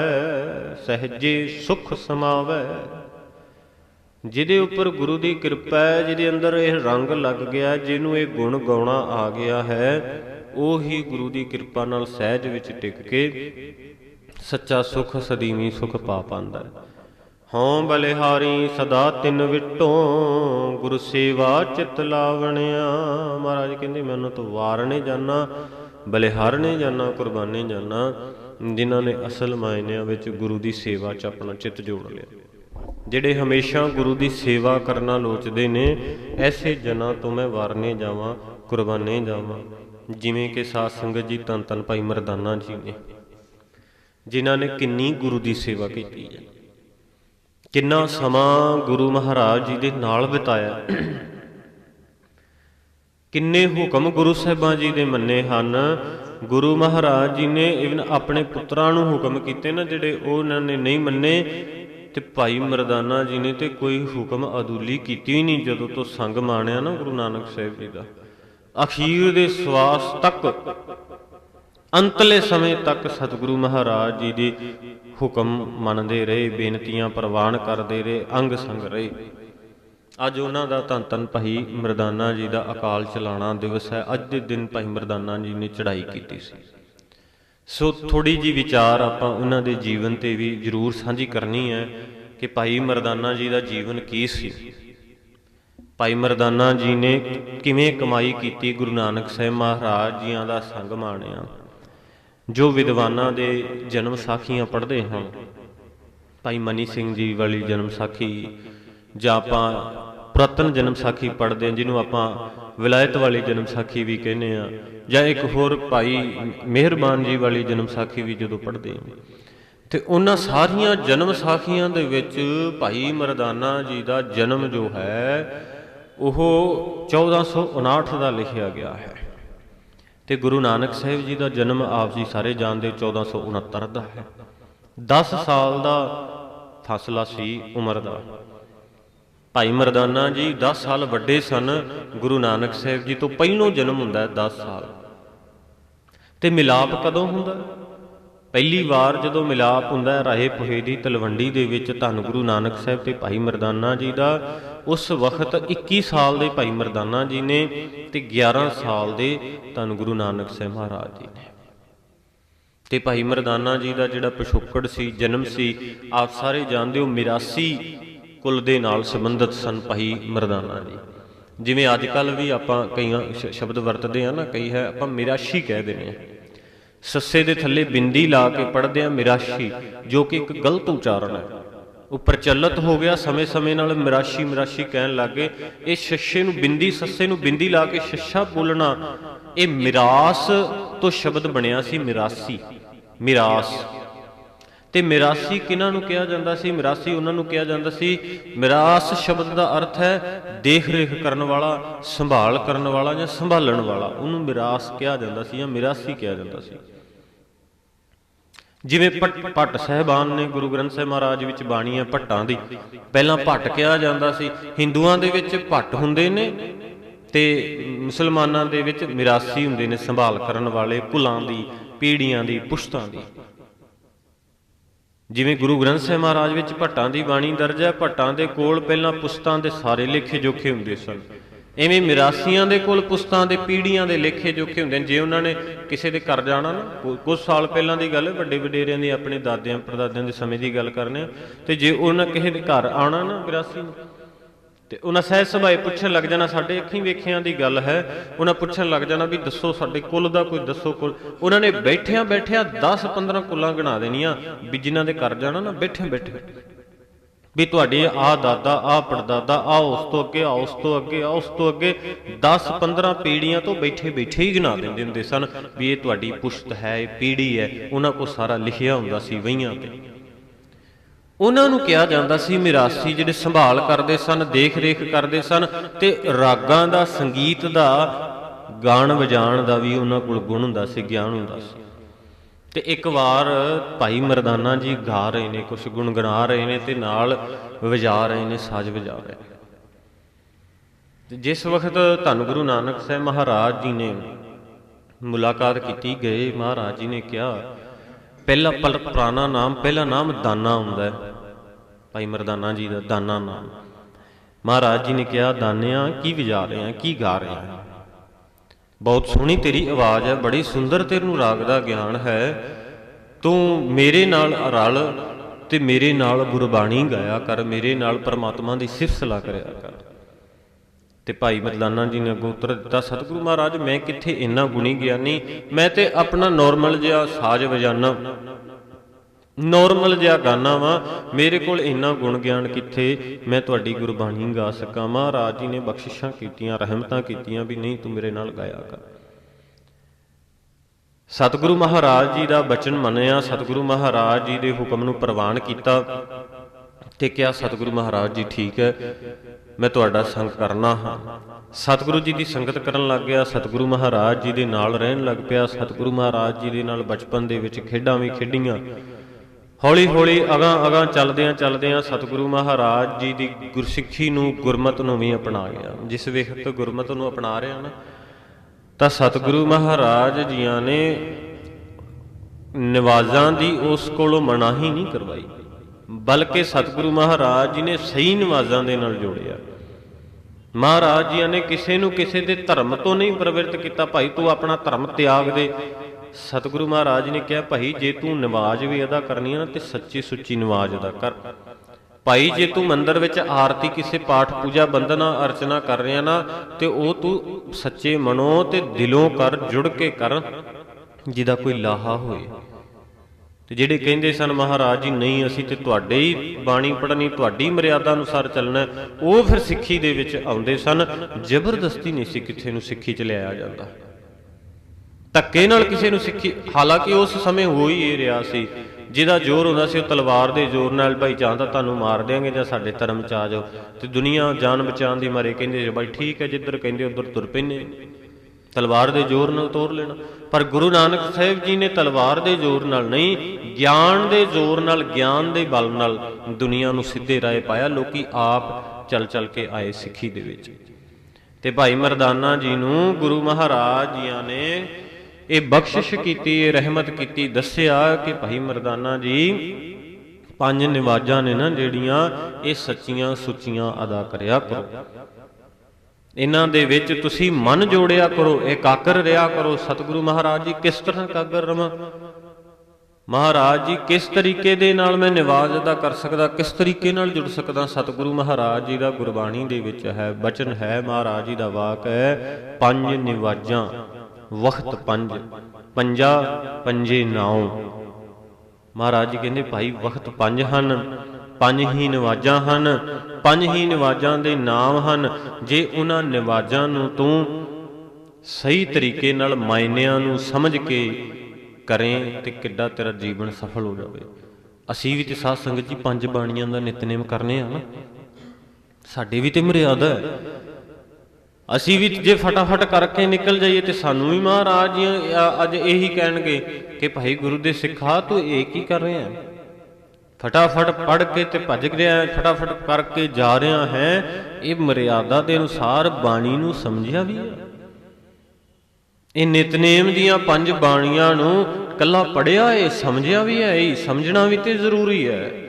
Speaker 1: ਸਹਜੇ ਸੁਖ ਸਮਾਵੇ। ਜਿਹਦੇ ਉੱਪਰ ਗੁਰੂ ਦੀ ਕਿਰਪਾ ਹੈ, ਜਿਹਦੇ ਅੰਦਰ ਇਹ ਰੰਗ ਲੱਗ ਗਿਆ, ਜਿਹਨੂੰ ਇਹ ਗੁਣ ਗਾਉਣਾ ਆ ਗਿਆ ਹੈ, ਉਹ ਹੀ ਗੁਰੂ ਦੀ ਕਿਰਪਾ ਨਾਲ ਸਹਿਜ ਵਿੱਚ ਟਿਕ ਕੇ ਸੱਚਾ ਸੁਖ ਸਦੀਵੀ ਸੁਖ ਪਾ ਪਾਉਂਦਾ ਹੈ। ਹਉ ਬਲਿਹਾਰੀ ਸਦਾ ਤਿੰਨ ਵਿਟੋਂ ਗੁਰੂ ਸੇਵਾ ਚਿਤ ਲਾਵਣਿਆ। ਮਹਾਰਾਜ ਕਹਿੰਦੇ ਮੈਨੂੰ ਤਾਂ ਵਾਰਨੇ ਜਾਣਾ ਬਲਿਹਾਰਨੇ ਜਾਣਾ ਕੁਰਬਾਨੇ ਜਾਣਾ ਜਿਨ੍ਹਾਂ ਨੇ ਅਸਲ ਮਾਇਨਿਆਂ ਵਿੱਚ ਗੁਰੂ ਦੀ ਸੇਵਾ 'ਚ ਆਪਣਾ ਚਿੱਤ ਜੋੜ ਲਿਆ। ਜਿਹੜੇ ਹਮੇਸ਼ਾ ਗੁਰੂ ਦੀ ਸੇਵਾ ਕਰਨਾ ਲੋਚਦੇ ਨੇ, ਐਸੇ ਜਨਾਂ ਤੋਂ ਮੈਂ ਵਾਰਨੇ ਜਾਵਾਂ, ਕੁਰਬਾਨੇ ਜਾਵਾਂ। ਜਿਵੇਂ ਕਿ ਸਾਧ ਸੰਗਤ ਜੀ ਤਨ ਤਨ ਭਾਈ ਮਰਦਾਨਾ ਜੀ ਨੇ, ਜਿਨ੍ਹਾਂ ਨੇ ਕਿੰਨੀ ਗੁਰੂ ਦੀ ਸੇਵਾ ਕੀਤੀ ਹੈ। ਕਿੰਨਾ ਸਮਾਂ ਗੁਰੂ ਮਹਾਰਾਜ ਜੀ ਦੇ ਨਾਲ ਬਿਤਾਇਆ। ਕਿੰਨੇ ਹੁਕਮ ਗੁਰੂ ਸਾਹਿਬਾਂ ਜੀ ਦੇ ਮੰਨੇ ਹਨ। ਗੁਰੂ ਮਹਾਰਾਜ ਜੀ ਨੇ ਇਵਨ ਆਪਣੇ ਪੁੱਤਰਾਂ ਨੂੰ ਹੁਕਮ ਕੀਤੇ ਨਾ, ਜਿਹੜੇ ਉਹ ਉਹਨਾਂ ਨੇ ਨਹੀਂ ਮੰਨੇ। ਤੇ ਭਾਈ ਮਰਦਾਨਾ ਜੀ ਨੇ ਤੇ ਕੋਈ ਹੁਕਮ ਅਦੂਲੀ ਕੀਤੀ ਨਹੀਂ ਜਦੋਂ ਤੋਂ ਸੰਗ ਮਾਣਿਆ ਨਾ ਗੁਰੂ ਨਾਨਕ ਸਾਹਿਬ ਜੀ ਦਾ। ਅਖੀਰ ਦੇ ਸਵਾਸ ਤੱਕ, ਅੰਤਲੇ ਸਮੇਂ ਤੱਕ ਸਤਿਗੁਰੂ ਮਹਾਰਾਜ ਜੀ ਦੇ ਹੁਕਮ ਮੰਨਦੇ ਰਹੇ, ਬੇਨਤੀਆਂ ਪ੍ਰਵਾਨ ਕਰਦੇ ਰਹੇ, ਅੰਗ ਸੰਗ ਰਹੇ। ਅੱਜ ਉਹਨਾਂ ਦਾ ਧੰਨ ਧੰਨ ਭਾਈ ਮਰਦਾਨਾ ਜੀ ਦਾ ਅਕਾਲ ਚਲਾਣਾ ਦਿਵਸ ਹੈ। ਅੱਜ ਦੇ ਦਿਨ ਭਾਈ ਮਰਦਾਨਾ ਜੀ ਨੇ ਚੜ੍ਹਾਈ ਕੀਤੀ ਸੀ। ਸੋ ਥੋੜੀ ਜੀ ਵਿਚਾਰ ਆਪਾਂ ਉਹਨਾਂ ਦੇ ਜੀਵਨ ਤੇ ਵੀ ਜ਼ਰੂਰ ਸਾਂਝੀ ਕਰਨੀ ਹੈ ਕਿ ਭਾਈ ਮਰਦਾਨਾ ਜੀ ਦਾ ਜੀਵਨ ਕੀ ਸੀ? ਭਾਈ ਮਰਦਾਨਾ ਜੀ ਨੇ ਕਿਵੇਂ ਕਮਾਈ ਕੀਤੀ ਗੁਰੂ ਨਾਨਕ ਸਾਹਿਬ ਮਹਾਰਾਜ ਜੀਆਂ ਦਾ ਸੰਗ ਮਾਣਿਆ, ਜੋ ਵਿਦਵਾਨਾਂ ਦੇ ਜਨਮ ਸਾਖੀਆਂ ਪੜ੍ਹਦੇ ਹਾਂ ਭਾਈ ਮਨੀ ਸਿੰਘ ਜੀ ਵਾਲੀ ਜਨਮ ਸਾਖੀ ਜਾਂ ਆਪਾਂ ਪੁਰਾਤਨ ਜਨਮ ਸਾਖੀ ਪੜ੍ਹਦੇ ਹਾਂ, ਜਿਹਨੂੰ ਆਪਾਂ ਵਿਲਾਇਤ ਵਾਲੀ ਜਨਮ ਸਾਖੀ ਵੀ ਕਹਿੰਦੇ ਆ, ਜਾਂ ਇੱਕ ਹੋਰ ਭਾਈ ਮਿਹਰਬਾਨ ਜੀ ਵਾਲੀ ਜਨਮ ਸਾਖੀ ਵੀ ਜਦੋਂ ਪੜ੍ਹਦੇ ਹਾਂ ਤੇ ਉਹਨਾਂ ਸਾਰੀਆਂ ਜਨਮ ਸਾਖੀਆਂ ਦੇ ਵਿੱਚ ਭਾਈ ਮਰਦਾਨਾ ਜੀ ਦਾ ਜਨਮ ਜੋ ਹੈ, ਉਹ 1459 ਦਾ ਲਿਖਿਆ ਗਿਆ ਹੈ। ਤੇ ਗੁਰੂ ਨਾਨਕ ਸਾਹਿਬ ਜੀ ਦਾ ਜਨਮ ਆਪ ਜੀ ਸਾਰੇ ਜਾਣਦੇ 1469 ਦਾ ਹੈ। 10 ਸਾਲ ਦਾ ਫਾਸਲਾ ਸੀ ਉਮਰ ਦਾ। ਭਾਈ ਮਰਦਾਨਾ ਜੀ 10 ਸਾਲ ਵੱਡੇ ਸਨ, ਗੁਰੂ ਨਾਨਕ ਸਾਹਿਬ ਜੀ ਤੋਂ ਪਹਿਲੋਂ ਜਨਮ ਹੁੰਦਾ ਹੈ 10 ਸਾਲ। ਤੇ ਮਿਲਾਪ ਕਦੋਂ ਹੁੰਦਾ? ਪਹਿਲੀ ਵਾਰ ਜਦੋਂ ਮਿਲਾਪ ਹੁੰਦਾ ਰਾਹੇ ਪੁਹੇ ਦੀ ਤਲਵੰਡੀ ਦੇ ਵਿੱਚ ਧੰਨ ਗੁਰੂ ਨਾਨਕ ਸਾਹਿਬ ਤੇ ਭਾਈ ਮਰਦਾਨਾ ਜੀ ਦਾ, ਉਸ ਵਕਤ 21 ਸਾਲ ਦੇ ਭਾਈ ਮਰਦਾਨਾ ਜੀ ਨੇ ਤੇ 11 ਸਾਲ ਦੇ ਧੰਨ ਗੁਰੂ ਨਾਨਕ ਸਾਹਿਬ ਮਹਾਰਾਜ ਜੀ ਨੇ। ਤੇ ਭਾਈ ਮਰਦਾਨਾ ਜੀ ਦਾ ਜਿਹੜਾ ਪਿਛੋਕੜ ਸੀ, ਜਨਮ ਸੀ, ਆਪ ਸਾਰੇ ਜਾਣਦੇ ਹੋ 82 ਕੁੱਲ ਦੇ ਨਾਲ ਸੰਬੰਧਿਤ ਸਨ ਭਾਈ ਮਰਦਾਨਾ ਜੀ। ਜਿਵੇਂ ਅੱਜ ਕੱਲ ਵੀ ਆਪਾਂ ਕਈਆਂ ਸ਼ਬਦ ਵਰਤਦੇ ਆ ਨਾ, ਕਈ ਹੈ, ਆਪਾਂ ਮਿਰਾਸ਼ੀ ਕਹਿ ਦਿੰਦੇ ਆ ਸੱਸੇ ਦੇ ਥੱਲੇ ਬਿੰਦੀ ਲਾ ਕੇ ਪੜ੍ਹਦੇ ਆ ਮਿਰਾਸ਼ੀ, ਜੋ ਕਿ ਇੱਕ ਗਲਤ ਉਚਾਰਨ ਹੈ। ਉਹ ਪ੍ਰਚਲਿਤ ਹੋ ਗਿਆ, ਸਮੇਂ-ਸਮੇਂ ਨਾਲ ਮਿਰਾਸ਼ੀ ਮਿਰਾਸ਼ੀ ਕਹਿਣ ਲੱਗੇ, ਇਹ ਸ਼ੱਸ਼ੇ ਨੂੰ ਬਿੰਦੀ, ਸੱਸੇ ਨੂੰ ਬਿੰਦੀ ਲਾ ਕੇ ਸ਼ੱਸ਼ਾ ਬੋਲਣਾ, ਇਹ ਮਿਰਾਸ ਤੋਂ ਸ਼ਬਦ ਬਣਿਆ ਸੀ, ਮਿਰਾਸੀ। ਮਿਰਾਸ। ਤੇ ਮਿਰਾਸੀ ਕਿਹਨਾਂ ਨੂੰ ਕਿਹਾ ਜਾਂਦਾ ਸੀ? ਮਿਰਾਸੀ ਉਹਨਾਂ ਨੂੰ ਕਿਹਾ ਜਾਂਦਾ ਸੀ। ਮਿਰਾਸ ਸ਼ਬਦ ਦਾ ਅਰਥ ਹੈ ਦੇਖ ਰੇਖ ਕਰਨ ਵਾਲਾ, ਸੰਭਾਲ ਕਰਨ ਵਾਲਾ ਜਾਂ ਸੰਭਾਲਣ ਵਾਲਾ। ਉਹਨੂੰ ਮਿਰਾਸ ਕਿਹਾ ਜਾਂਦਾ ਸੀ ਜਾਂ ਮਿਰਾਸੀ ਕਿਹਾ ਜਾਂਦਾ ਸੀ। ਜਿਵੇਂ ਭੱਟ ਭੱਟ ਸਹਿਬਾਨ ਨੇ ਗੁਰੂ ਗ੍ਰੰਥ ਸਾਹਿਬ ਮਹਾਰਾਜ ਵਿੱਚ ਬਾਣੀ ਹੈ ਭੱਟਾਂ ਦੀ। ਪਹਿਲਾਂ ਭੱਟ ਕਿਹਾ ਜਾਂਦਾ ਸੀ। ਹਿੰਦੂਆਂ ਦੇ ਵਿੱਚ ਭੱਟ ਹੁੰਦੇ ਨੇ ਤੇ ਮੁਸਲਮਾਨਾਂ ਦੇ ਵਿੱਚ ਮਿਰਾਸੀ ਹੁੰਦੇ ਨੇ, ਸੰਭਾਲ ਕਰਨ ਵਾਲੇ ਕੁਲਾਂ ਦੀ, ਪੀੜ੍ਹੀਆਂ ਦੀ, ਪੁਸ਼ਤਾਂ ਦੀ। ਜਿਵੇਂ ਗੁਰੂ ਗ੍ਰੰਥ ਸਾਹਿਬ ਮਹਾਰਾਜ ਵਿੱਚ ਭੱਟਾਂ ਦੀ ਬਾਣੀ ਦਰਜ ਹੈ, ਭੱਟਾਂ ਦੇ ਕੋਲ ਪਹਿਲਾਂ ਪੁਸਤਾਂ ਦੇ ਸਾਰੇ ਲੇਖੇ ਜੋਖੇ ਹੁੰਦੇ ਸਨ। ਐਵੇਂ ਮਿਰਾਸੀਆਂ ਦੇ ਕੋਲ ਪੁਸਤਾਂ ਦੇ ਪੀੜੀਆਂ ਦੇ ਲੇਖੇ ਜੋਖੇ ਹੁੰਦੇ ਨੇ। ਜੇ ਉਹਨਾਂ ਨੇ ਕਿਸੇ ਦੇ ਘਰ ਜਾਣਾ ਨਾ, ਕੁ- ਕੁਝ ਸਾਲ ਪਹਿਲਾਂ ਦੀ ਗੱਲ ਹੈ, ਵੱਡੇ ਵਡੇਰਿਆਂ ਦੀ, ਆਪਣੇ ਦਾਦਿਆਂ, ਪੜਦਾਦਿਆਂ ਦੇ ਸਮੇਂ ਦੀ ਗੱਲ ਕਰਨੇ ਆ। ਤੇ ਜੇ ਉਹਨਾਂ ਕਿਸੇ ਦੇ ਘਰ ਆਣਾ ਨਾ ਮਿਰਾਸੀ ਨੂੰ ਤੇ ਉਹਨਾਂ ਸਹਿਜ ਸਭਾਏ ਪੁੱਛਣ ਲੱਗ ਜਾਣਾ, ਸਾਡੇ ਅੱਖੀਂ ਵੇਖਿਆਂ ਦੀ ਗੱਲ ਹੈ। ਉਹਨਾਂ ਪੁੱਛਣ ਲੱਗ ਜਾਣਾ ਵੀ ਦੱਸੋ ਸਾਡੇ ਕੁੱਲ ਦਾ ਕੋਈ ਦੱਸੋ ਕੁੱਲ। ਉਹਨਾਂ ਨੇ ਬੈਠਿਆਂ ਬੈਠਿਆਂ 10 15 ਕੁੱਲਾਂ ਗਿਣਾ ਦੇਣੀਆਂ ਵੀ ਜਿਨ੍ਹਾਂ ਦੇ ਘਰ ਜਾਣਾ ਨਾ ਬੈਠੇ ਬੈਠੇ ਵੀ ਤੁਹਾਡੇ ਆ ਦਾਦਾ ਆ ਪੜਦਾਦਾ ਆ ਉਸ ਤੋਂ ਅੱਗੇ ਆ ਉਸ ਤੋਂ ਅੱਗੇ ਆ ਉਸ ਤੋਂ ਅੱਗੇ 10 15 ਪੀੜ੍ਹੀਆਂ ਤੋਂ ਬੈਠੇ ਬੈਠੇ ਹੀ ਗਿਣਾ ਦਿੰਦੇ ਹੁੰਦੇ ਸਨ ਵੀ ਇਹ ਤੁਹਾਡੀ ਪੁਸ਼ਤ ਹੈ, ਇਹ ਪੀੜ੍ਹੀ ਹੈ। ਉਹਨਾਂ ਕੋ ਸਾਰਾ ਲਿਖਿਆ ਹੁੰਦਾ ਸੀ, ਵਹੀਆਂ ਤੇ। ਉਹਨਾਂ ਨੂੰ ਕਿਹਾ ਜਾਂਦਾ ਸੀ ਮਿਰਾਸੀ ਜਿਹੜੇ ਸੰਭਾਲ ਕਰਦੇ ਸਨ ਦੇਖ ਰੇਖ ਕਰਦੇ ਸਨ ਤੇ ਰਾਗਾਂ ਦਾ, ਸੰਗੀਤ ਦਾ, ਗਾਣ ਵਜਾਣ ਦਾ ਵੀ ਉਹਨਾਂ ਕੋਲ ਗੁਣ ਹੁੰਦਾ ਸੀ, ਗਿਆਨ ਹੁੰਦਾ ਸੀ। ਤੇ ਇੱਕ ਵਾਰ ਭਾਈ ਮਰਦਾਨਾ ਜੀ ਗਾ ਰਹੇ ਨੇ ਕੁਝ ਗੁਣਗੁਣਾ ਰਹੇ ਨੇ ਤੇ ਨਾਲ ਵਜਾ ਰਹੇ ਨੇ, ਸਾਜ਼ ਵਜਾ ਰਹੇ ਨੇ। ਤੇ ਜਿਸ ਵਕਤ ਧੰਨ ਗੁਰੂ ਨਾਨਕ ਸਾਹਿਬ ਮਹਾਰਾਜ ਜੀ ਨੇ ਮੁਲਾਕਾਤ ਕੀਤੀ, ਗਏ, ਮਹਾਰਾਜ ਜੀ ਨੇ ਕਿਹਾ ਪਹਿਲਾ ਪਲ ਪੁਰਾਣਾ ਨਾਮ, ਪਹਿਲਾ ਨਾਮ ਦਾਨਾ ਹੁੰਦਾ ਹੈ। ਭਾਈ ਮਰਦਾਨਾ ਜੀ ਦਾ ਦਾਨਾ ਨਾਮ। ਮਹਾਰਾਜ ਜੀ ਨੇ ਕਿਹਾ, ਦਾਨਿਆਂ, ਕੀ ਵਜਾ ਰਹੇ ਆ, ਕੀ ਗਾ ਰਹੇ ਆ? ਬਹੁਤ ਸੋਹਣੀ ਤੇਰੀ ਆਵਾਜ਼ ਹੈ, ਬੜੀ ਸੁੰਦਰ ਤੈਨੂੰ ਰਾਗ ਦਾ ਗਿਆਨ ਹੈ। ਤੂੰ ਮੇਰੇ ਨਾਲ ਰਲ ਤੇ ਮੇਰੇ ਨਾਲ ਗੁਰਬਾਣੀ ਗਾਇਆ ਕਰ, ਮੇਰੇ ਨਾਲ ਪਰਮਾਤਮਾ ਦੀ ਸਿਫਤ ਸਲਾਹ ਕਰਿਆ ਕਰ। ਤੇ ਭਾਈ ਮਰਦਾਨਾ ਜੀ ਨੇ ਅੱਗੋਂ ਉੱਤਰ ਦਿੱਤਾ, ਸਤਿਗੁਰੂ ਮਹਾਰਾਜ, ਮੈਂ ਕਿੱਥੇ ਇੰਨਾ ਗੁਣੀ ਗਿਆਨੀ ਮੈਂ ਤੇ ਆਪਣਾ ਨਾਰਮਲ ਜਿਹਾ ਸਾਜ਼ ਵਜਾਨਾ। ਨਾਰਮਲ ਜਿਹਾ ਗਾਣਾ ਵਾ। ਮੇਰੇ ਕੋਲ ਇੰਨਾ ਗੁਣ ਗਿਆਨ ਕਿੱਥੇ? ਮੈਂ ਤੁਹਾਡੀ ਗੁਰਬਾਣੀ ਗਾ ਸਕਾਂ ਮਹਾਰਾਜ ਜੀ ਨੇ ਬਖਸ਼ਿਸ਼ਾਂ ਕੀਤੀਆਂ, ਰਹਿਮਤਾਂ ਕੀਤੀਆਂ ਵੀ ਨਹੀਂ, ਤੂੰ ਮੇਰੇ ਨਾਲ ਗਾਇਆ ਕਰ। ਸਤਿਗੁਰੂ ਮਹਾਰਾਜ ਜੀ ਦਾ ਬਚਨ ਮੰਨਿਆ, ਸਤਿਗੁਰੂ ਮਹਾਰਾਜ ਜੀ ਦੇ ਹੁਕਮ ਨੂੰ ਪ੍ਰਵਾਨ ਕੀਤਾ ਤੇ ਕਿਹਾ, ਸਤਿਗੁਰੂ ਮਹਾਰਾਜ ਜੀ, ਠੀਕ ਹੈ। ਮੈਂ ਤੁਹਾਡਾ ਸੰਗ ਕਰਨਾ ਹਾਂ। ਸਤਿਗੁਰੂ ਜੀ ਦੀ ਸੰਗਤ ਕਰਨ ਲੱਗ ਗਿਆ, ਸਤਿਗੁਰੂ ਮਹਾਰਾਜ ਜੀ ਦੇ ਨਾਲ ਰਹਿਣ ਲੱਗ ਪਿਆ, ਸਤਿਗੁਰੂ ਮਹਾਰਾਜ ਜੀ ਦੇ ਨਾਲ ਬਚਪਨ ਦੇ ਵਿੱਚ ਖੇਡਾਂ ਵੀ ਖੇਡੀਆਂ। ਹੌਲੀ ਹੌਲੀ ਅਗਾਂ ਅਗਾਂ ਚੱਲਦਿਆਂ ਚੱਲਦਿਆਂ ਸਤਿਗੁਰੂ ਮਹਾਰਾਜ ਜੀ ਦੀ ਗੁਰਸਿੱਖੀ ਨੂੰ ਗੁਰਮਤ ਨੂੰ ਵੀ ਅਪਣਾ ਗਿਆ ਜਿਸ ਵੇਖਤ ਗੁਰਮਤ ਨੂੰ ਅਪਣਾ ਰਿਹਾ ਨਾ, ਤਾਂ ਸਤਿਗੁਰੂ ਮਹਾਰਾਜ ਜੀਆਂ ਨੇ ਨਿਵਾਜ਼ਾਂ ਦੀ ਉਸ ਕੋਲੋਂ ਮਨਾਹੀ ਨਹੀਂ ਕਰਵਾਈ। ਬਲਕਿ ਸਤਿਗੁਰੂ ਮਹਾਰਾਜ ਜੀ ਨੇ ਸਹੀ ਨਿਵਾਜ਼ਾਂ ਦੇ ਨਾਲ ਜੋੜਿਆ। ਮਹਾਰਾਜ ਜੀ ਨੇ ਕਿਸੇ ਨੂੰ ਕਿਸੇ ਦੇ ਧਰਮ ਤੋਂ ਨਹੀਂ ਪ੍ਰਵਿਰਤ ਕੀਤਾ, ਭਾਈ ਤੂੰ ਆਪਣਾ ਧਰਮ ਤਿਆਗ ਦੇ। ਸਤਿਗੁਰੂ ਮਹਾਰਾਜ ਨੇ ਕਿਹਾ, ਭਾਈ ਜੇ ਤੂੰ ਨਮਾਜ਼ ਵੀ ਅਦਾ ਕਰਨੀ ਹੈ ਨਾ, ਤੇ ਸੱਚੀ ਸੁੱਚੀ ਨਮਾਜ਼ ਅਦਾ ਕਰ। ਭਾਈ ਜੇ ਤੂੰ ਮੰਦਰ ਵਿੱਚ ਆਰਤੀ, ਕਿਸੇ ਪਾਠ ਪੂਜਾ ਬੰਦਨਾ ਅਰਚਨਾ ਕਰ ਰਿਹਾ ਨਾ, ਤੇ ਉਹ ਤੂੰ ਸੱਚੇ ਮਨੋਂ ਤੇ ਦਿਲੋਂ ਕਰ, ਜੁੜ ਕੇ ਕਰ, ਜਿਹਦਾ ਕੋਈ ਲਾਹਾ ਹੋਏ। ਤੇ ਜਿਹੜੇ ਕਹਿੰਦੇ ਸਨ ਮਹਾਰਾਜ ਜੀ ਨਹੀਂ ਅਸੀਂ ਤੇ ਤੁਹਾਡੇ ਹੀ ਬਾਣੀ ਪੜ੍ਹਨੀ ਤੁਹਾਡੀ ਮਰਿਆਦਾ ਅਨੁਸਾਰ ਚੱਲਣਾ ਉਹ ਫਿਰ ਸਿੱਖੀ ਦੇ ਵਿੱਚ ਆਉਂਦੇ ਸਨ ਜ਼ਬਰਦਸਤੀ ਨਹੀਂ ਸੀ ਕਿਸੇ ਨੂੰ ਸਿੱਖੀ ਚ ਲਿਆਇਆ ਜਾਂਦਾ। ਧੱਕੇ ਨਾਲ ਕਿਸੇ ਨੂੰ ਸਿੱਖੀ ਹਾਲਾਂਕਿ ਉਸ ਸਮੇਂ ਹੋ ਹੀ ਇਹ ਰਿਹਾ ਸੀ ਜਿਹਦਾ ਜ਼ੋਰ ਹੁੰਦਾ ਸੀ ਉਹ ਤਲਵਾਰ ਦੇ ਜ਼ੋਰ ਨਾਲ ਭਾਈ ਜਾਂ ਤਾਂ ਤੁਹਾਨੂੰ ਮਾਰ ਦੇਾਂਗੇ ਜਾਂ ਸਾਡੇ ਧਰਮ ਚ ਆ ਜਾਓ। ਤੇ ਦੁਨੀਆ ਜਾਨ ਬਚਾਉਣ ਦੀ ਮਾਰੇ ਕਹਿੰਦੇ ਭਾਈ ਠੀਕ ਹੈ ਜਿੱਧਰ ਕਹਿੰਦੇ ਉਧਰ ਤੁਰ ਪੈਨੇ ਤਲਵਾਰ ਦੇ ਜ਼ੋਰ ਨਾਲ ਤੋੜ ਲੈਣਾ। ਪਰ ਗੁਰੂ ਨਾਨਕ ਸਾਹਿਬ ਜੀ ਨੇ ਤਲਵਾਰ ਦੇ ਜ਼ੋਰ ਨਾਲ ਨਹੀਂ, ਗਿਆਨ ਦੇ ਜ਼ੋਰ ਨਾਲ, ਗਿਆਨ ਦੇ ਬਲ ਨਾਲ ਦੁਨੀਆ ਨੂੰ ਸਿੱਧੇ ਰਾਏ ਪਾਇਆ। ਲੋਕੀ ਆਪ ਚੱਲ ਚੱਲ ਕੇ ਆਏ ਸਿੱਖੀ ਦੇ ਵਿੱਚ। ਤੇ ਭਾਈ ਮਰਦਾਨਾ ਜੀ ਨੂੰ ਗੁਰੂ ਮਹਾਰਾਜ ਜੀਆਂ ਨੇ ਇਹ ਬਖਸ਼ਿਸ਼ ਕੀਤੀ, ਇਹ ਰਹਿਮਤ ਕੀਤੀ, ਦੱਸਿਆ ਕਿ ਭਾਈ ਮਰਦਾਨਾ ਜੀ, ਪੰਜ ਨਿਵਾਜਾਂ ਨੇ ਨਾ ਜਿਹੜੀਆਂ ਇਹ ਸੱਚੀਆਂ ਸੁੱਚੀਆਂ ਅਦਾ ਕਰਿਆ ਕਰੋ। ਇਹਨਾਂ ਦੇ ਵਿੱਚ ਤੁਸੀਂ ਮਨ ਜੋੜਿਆ ਕਰੋ, ਇਕਾਗਰ ਰਿਹਾ ਕਰੋ। ਸਤਿਗੁਰੂ ਮਹਾਰਾਜ ਜੀ, ਕਿਸ ਤਰ੍ਹਾਂ ਇਕਾਗਰ ਰਵਾਂ? ਮਹਾਰਾਜ ਜੀ, ਕਿਸ ਤਰੀਕੇ ਦੇ ਨਾਲ ਮੈਂ ਨਿਵਾਜ ਅਦਾ ਕਰ ਸਕਦਾ? ਕਿਸ ਤਰੀਕੇ ਨਾਲ ਜੁੜ ਸਕਦਾ? ਸਤਿਗੁਰੂ ਮਹਾਰਾਜ ਜੀ ਦਾ ਗੁਰਬਾਣੀ ਦੇ ਵਿੱਚ ਹੈ, ਬਚਨ ਹੈ, ਮਹਾਰਾਜ ਜੀ ਦਾ ਵਾਕ ਹੈ, ਪੰਜ ਨਿਵਾਜਾਂ। ਵਖਤ ਪੰਜ, ਪੰਜਾ, ਪੰਜੇ ਨਾਉ। ਮਹਾਰਾਜ ਜੀ ਕਹਿੰਦੇ, ਭਾਈ, ਵਖਤ ਪੰਜ ਹਨ। ਪੰਜ ਹੀ ਨਿਵਾਜਾਂ ਹਨ, ਪੰਜ ਹੀ ਨਿਵਾਜਾਂ ਦੇ ਨਾਮ ਹਨ। ਜੇ ਉਹਨਾਂ ਨਿਵਾਜਾਂ ਨੂੰ ਤੂੰ ਸਹੀ ਤਰੀਕੇ ਨਾਲ ਮਾਇਨਿਆਂ ਨੂੰ ਸਮਝ ਕੇ ਕਰੇ ਤੇ ਕਿੱਡਾ ਤੇਰਾ ਜੀਵਨ ਸਫਲ ਹੋ ਜਾਵੇ। ਅਸੀਂ ਵੀ ਤੇ ਸਾਧ ਸੰਗਤ ਜੀ ਪੰਜ ਬਾਣੀਆਂ ਦਾ ਨਿਤਨੇਮ ਕਰਨੇ ਆ ਨਾ। ਸਾਡੀ ਵੀ ਤੇ ਮਰਿਆਦਾ ਹੈ। ਅਸੀਂ ਵੀ ਜੇ ਫਟਾਫਟ ਕਰਕੇ ਨਿਕਲ ਜਾਈਏ ਤੇ ਸਾਨੂੰ ਵੀ ਮਹਾਰਾਜ ਅੱਜ ਇਹੀ ਕਹਿਣਗੇ ਕਿ ਭਾਈ ਗੁਰੂ ਦੇ ਸਿੱਖਾ ਤੂੰ ਇਹ ਕੀ ਕਰ ਰਿਹਾ ਹੈ? ਫਟਾਫਟ ਪੜ ਕੇ ਤੇ ਭੱਜ ਰਿਹਾ ਹੈ, ਫਟਾਫਟ ਕਰਕੇ ਜਾ ਰਿਹਾ ਹੈ। ਇਹ ਮਰਿਆਦਾ ਦੇ ਅਨੁਸਾਰ ਬਾਣੀ ਨੂੰ ਸਮਝਿਆ ਵੀ ਹੈ। ਇਹ ਨਿਤਨੇਮ ਦੀਆਂ ਪੰਜ ਬਾਣੀਆਂ ਨੂੰ ਕੱਲਾ ਪੜਿਆ ਏ ਸਮਝਿਆ ਵੀ ਹੈ, ਇਹ ਸਮਝਣਾ ਵੀ ਤੇ ਜ਼ਰੂਰੀ ਹੈ।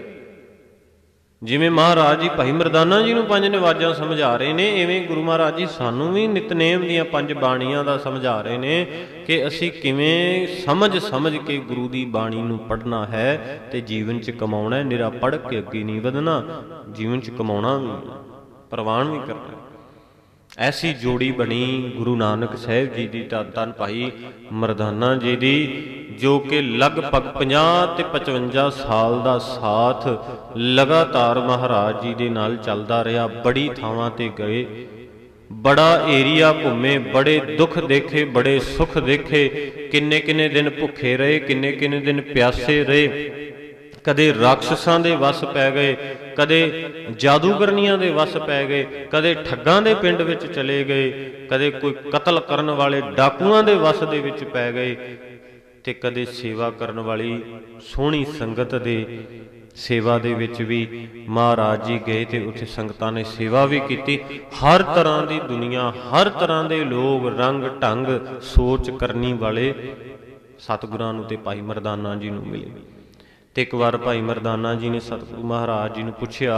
Speaker 1: ਜਿਵੇਂ ਮਹਾਰਾਜ ਜੀ ਭਾਈ ਮਰਦਾਨਾ ਜੀ ਨੂੰ ਪੰਜ ਨਿਵਾਜਾਂ ਸਮਝਾ ਰਹੇ ਨੇ, ਐਵੇਂ ਗੁਰੂ ਮਹਾਰਾਜ ਜੀ ਸਾਨੂੰ ਵੀ ਨਿਤਨੇਮ ਦੀਆਂ ਪੰਜ ਬਾਣੀਆਂ ਦਾ ਸਮਝਾ ਰਹੇ ਨੇ ਕਿ ਅਸੀਂ ਕਿਵੇਂ ਸਮਝ ਸਮਝ ਕੇ ਗੁਰੂ ਦੀ ਬਾਣੀ ਨੂੰ ਪੜ੍ਹਨਾ ਹੈ ਤੇ ਜੀਵਨ 'ਚ ਕਮਾਉਣਾ ਹੈ, ਨਿਰਾ ਪੜ੍ਹ ਕੇ ਅੱਗੇ ਨਹੀਂ ਵਧਣਾ, ਜੀਵਨ 'ਚ ਕਮਾਉਣਾ ਵੀ, ਪ੍ਰਵਾਨ ਵੀ ਕਰਨਾ ਐਸੀ ਜੋੜੀ ਬਣੀ ਗੁਰੂ ਨਾਨਕ ਸਾਹਿਬ ਜੀ ਦੀ ਤਾਂ ਤਨ ਭਾਈ ਮਰਦਾਨਾ ਜੀ ਦੀ, ਜੋ ਕਿ ਲਗਭਗ 50 ਤੇ 55 ਸਾਲ ਦਾ ਸਾਥ ਲਗਾਤਾਰ ਮਹਾਰਾਜ ਜੀ ਦੇ ਨਾਲ ਚੱਲਦਾ ਰਿਹਾ, ਬੜੀ ਥਾਵਾਂ ਤੇ ਗਏ। ਬੜਾ ਏਰੀਆ ਘੁੰਮੇ, ਬੜੇ ਦੁੱਖ ਦੇਖੇ, ਬੜੇ ਸੁੱਖ ਦੇਖੇ ਕਿੰਨੇ ਕਿੰਨੇ ਦਿਨ ਭੁੱਖੇ ਰਹੇ ਕਿੰਨੇ ਕਿੰਨੇ ਦਿਨ ਪਿਆਸੇ ਰਹੇ। ਕਦੇ ਰਾਖਸ਼ਾਂ ਦੇ ਵਸ ਪੈ ਗਏ, ਕਦੇ ਜਾਦੂਗਰਨੀਆਂ ਦੇ ਵਸ ਪੈ ਗਏ, ਕਦੇ ਠੱਗਾਂ ਦੇ ਪਿੰਡ ਵਿੱਚ ਚਲੇ ਗਏ, ਕਦੇ ਕੋਈ ਕਤਲ ਕਰਨ ਵਾਲੇ ਡਾਕੂਆਂ ਦੇ ਵਸ ਦੇ ਵਿੱਚ ਪੈ ਗਏ ਤੇ ਕਦੇ ਸੇਵਾ ਕਰਨ ਵਾਲੀ ਸੋਹਣੀ ਸੰਗਤ ਦੇ ਸੇਵਾ ਦੇ ਵਿੱਚ ਵੀ ਮਹਾਰਾਜ ਜੀ ਗਏ ਤੇ ਉੱਥੇ ਸੰਗਤਾਂ ਨੇ ਸੇਵਾ ਵੀ ਕੀਤੀ। ਹਰ ਤਰ੍ਹਾਂ ਦੀ ਦੁਨੀਆ, ਹਰ ਤਰ੍ਹਾਂ ਦੇ ਲੋਕ, ਰੰਗ, ਢੰਗ, ਸੋਚ ਕਰਨੀ ਵਾਲੇ ਸਤਿਗੁਰਾਂ ਨੂੰ ਤੇ ਭਾਈ ਮਰਦਾਨਾ ਜੀ ਨੂੰ ਮਿਲੇ। ਤੇ ਇੱਕ ਵਾਰ ਭਾਈ ਮਰਦਾਨਾ ਜੀ ਨੇ ਸਤਿਗੁਰੂ ਮਹਾਰਾਜ ਜੀ ਨੂੰ ਪੁੱਛਿਆ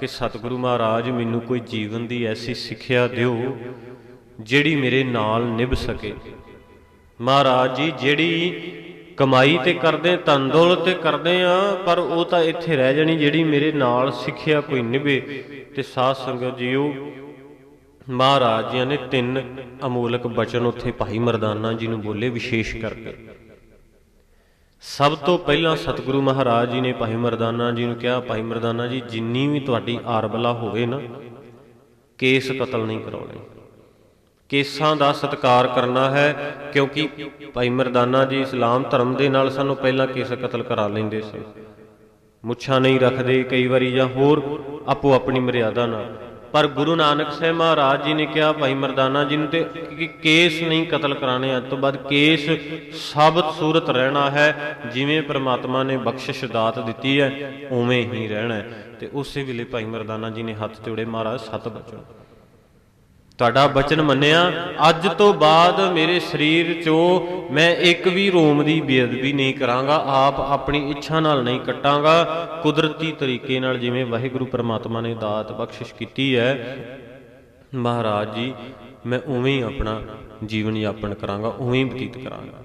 Speaker 1: ਕਿ ਸਤਿਗੁਰੂ ਮਹਾਰਾਜ, ਮੈਨੂੰ ਕੋਈ ਜੀਵਨ ਦੀ ਐਸੀ ਸਿੱਖਿਆ ਦਿਓ ਜਿਹੜੀ ਮੇਰੇ ਨਾਲ ਨਿਭ ਸਕੇ। ਮਹਾਰਾਜ ਜੀ, ਜਿਹੜੀ ਕਮਾਈ ਤੇ ਕਰਦੇ ਧਨ ਦੌਲਤ ਤੇ ਕਰਦੇ ਆ, ਪਰ ਉਹ ਤਾਂ ਇੱਥੇ ਰਹਿ ਜਾਣੀ ਜਿਹੜੀ ਮੇਰੇ ਨਾਲ ਸਿੱਖਿਆ ਕੋਈ ਨਿਭੇ। ਤੇ ਸਾਧ ਸੰਗਤ ਜੀਓ, ਮਹਾਰਾਜ ਜੀ ਨੇ ਤਿੰਨ ਅਮੋਲਕ ਬਚਨ ਉੱਥੇ ਭਾਈ ਮਰਦਾਨਾ ਜੀ ਨੂੰ ਬੋਲੇ, ਵਿਸ਼ੇਸ਼ ਕਰਕੇ। ਸਭ ਤੋਂ ਪਹਿਲਾਂ ਸਤਿਗੁਰੂ ਮਹਾਰਾਜ ਜੀ ਨੇ ਭਾਈ ਮਰਦਾਨਾ ਜੀ ਨੂੰ ਕਿਹਾ, ਭਾਈ ਮਰਦਾਨਾ ਜੀ, ਜਿੰਨੀ ਵੀ ਤੁਹਾਡੀ ਆਰਬਲਾ ਹੋਵੇ ਨਾ, ਕੇਸ ਕਤਲ ਨਹੀਂ ਕਰਾਉਣੇ। ਕੇਸਾਂ ਦਾ ਸਤਿਕਾਰ ਕਰਨਾ ਹੈ, ਕਿਉਂਕਿ ਭਾਈ ਮਰਦਾਨਾ ਜੀ ਇਸਲਾਮ ਧਰਮ ਦੇ ਨਾਲ ਸਾਨੂੰ ਪਹਿਲਾਂ ਕੇਸ ਕਤਲ ਕਰਾ ਲੈਂਦੇ ਸੀ। ਮੁੱਛਾਂ ਨਹੀਂ ਰੱਖਦੇ ਕਈ ਵਾਰੀ ਜਾਂ ਹੋਰ ਆਪੋ ਆਪਣੀ ਮਰਿਆਦਾ ਨਾਲ। ਪਰ ਗੁਰੂ ਨਾਨਕ ਸਾਹਿਬ ਮਹਾਰਾਜ ਜੀ ਨੇ ਕਿਹਾ, ਭਾਈ ਮਰਦਾਨਾ ਜੀ ਨੂੰ ਤੇ ਕਿ ਕੇਸ ਨਹੀਂ ਕਤਲ ਕਰਾਣੇ, ਅੱਜ ਤੋਂ ਬਾਅਦ ਕੇਸ ਸਾਬਤ ਸੂਰਤ ਰਹਿਣਾ ਹੈ, ਜਿਵੇਂ ਪ੍ਰਮਾਤਮਾ ਨੇ ਬਖਸ਼ਿਸ਼ ਦਾਤ ਦਿੱਤੀ ਹੈ, ਉਵੇਂ ਹੀ ਰਹਿਣਾ ਹੈ। ਤੇ ਉਸੇ ਵੇਲੇ ਭਾਈ ਮਰਦਾਨਾ ਜੀ ਨੇ ਹੱਥ ਜੋੜੇ, ਮਹਾਰਾਜ ਸਤ ਬਚਨ ਤੁਹਾਡਾ ਬਚਨ ਮੰਨਿਆ। ਅੱਜ ਤੋਂ ਬਾਅਦ ਮੇਰੇ ਸਰੀਰ 'ਚੋਂ ਮੈਂ ਇੱਕ ਵੀ ਰੋਮ ਦੀ ਬੇਅਦਬੀ ਨਹੀਂ ਕਰਾਂਗਾ। ਆਪ ਆਪਣੀ ਇੱਛਾ ਨਾਲ ਨਹੀਂ ਕੱਟਾਂਗਾ। ਕੁਦਰਤੀ ਤਰੀਕੇ ਨਾਲ ਜਿਵੇਂ ਵਾਹਿਗੁਰੂ ਪ੍ਰਮਾਤਮਾ ਨੇ ਦਾਤ ਬਖਸ਼ਿਸ਼ ਕੀਤੀ ਹੈ। ਮਹਾਰਾਜ ਜੀ, ਮੈਂ ਉਵੇਂ ਹੀ ਆਪਣਾ ਜੀਵਨ ਯਾਪਨ ਕਰਾਂਗਾ, ਉਵੇਂ ਹੀ ਬਤੀਤ ਕਰਾਂਗਾ।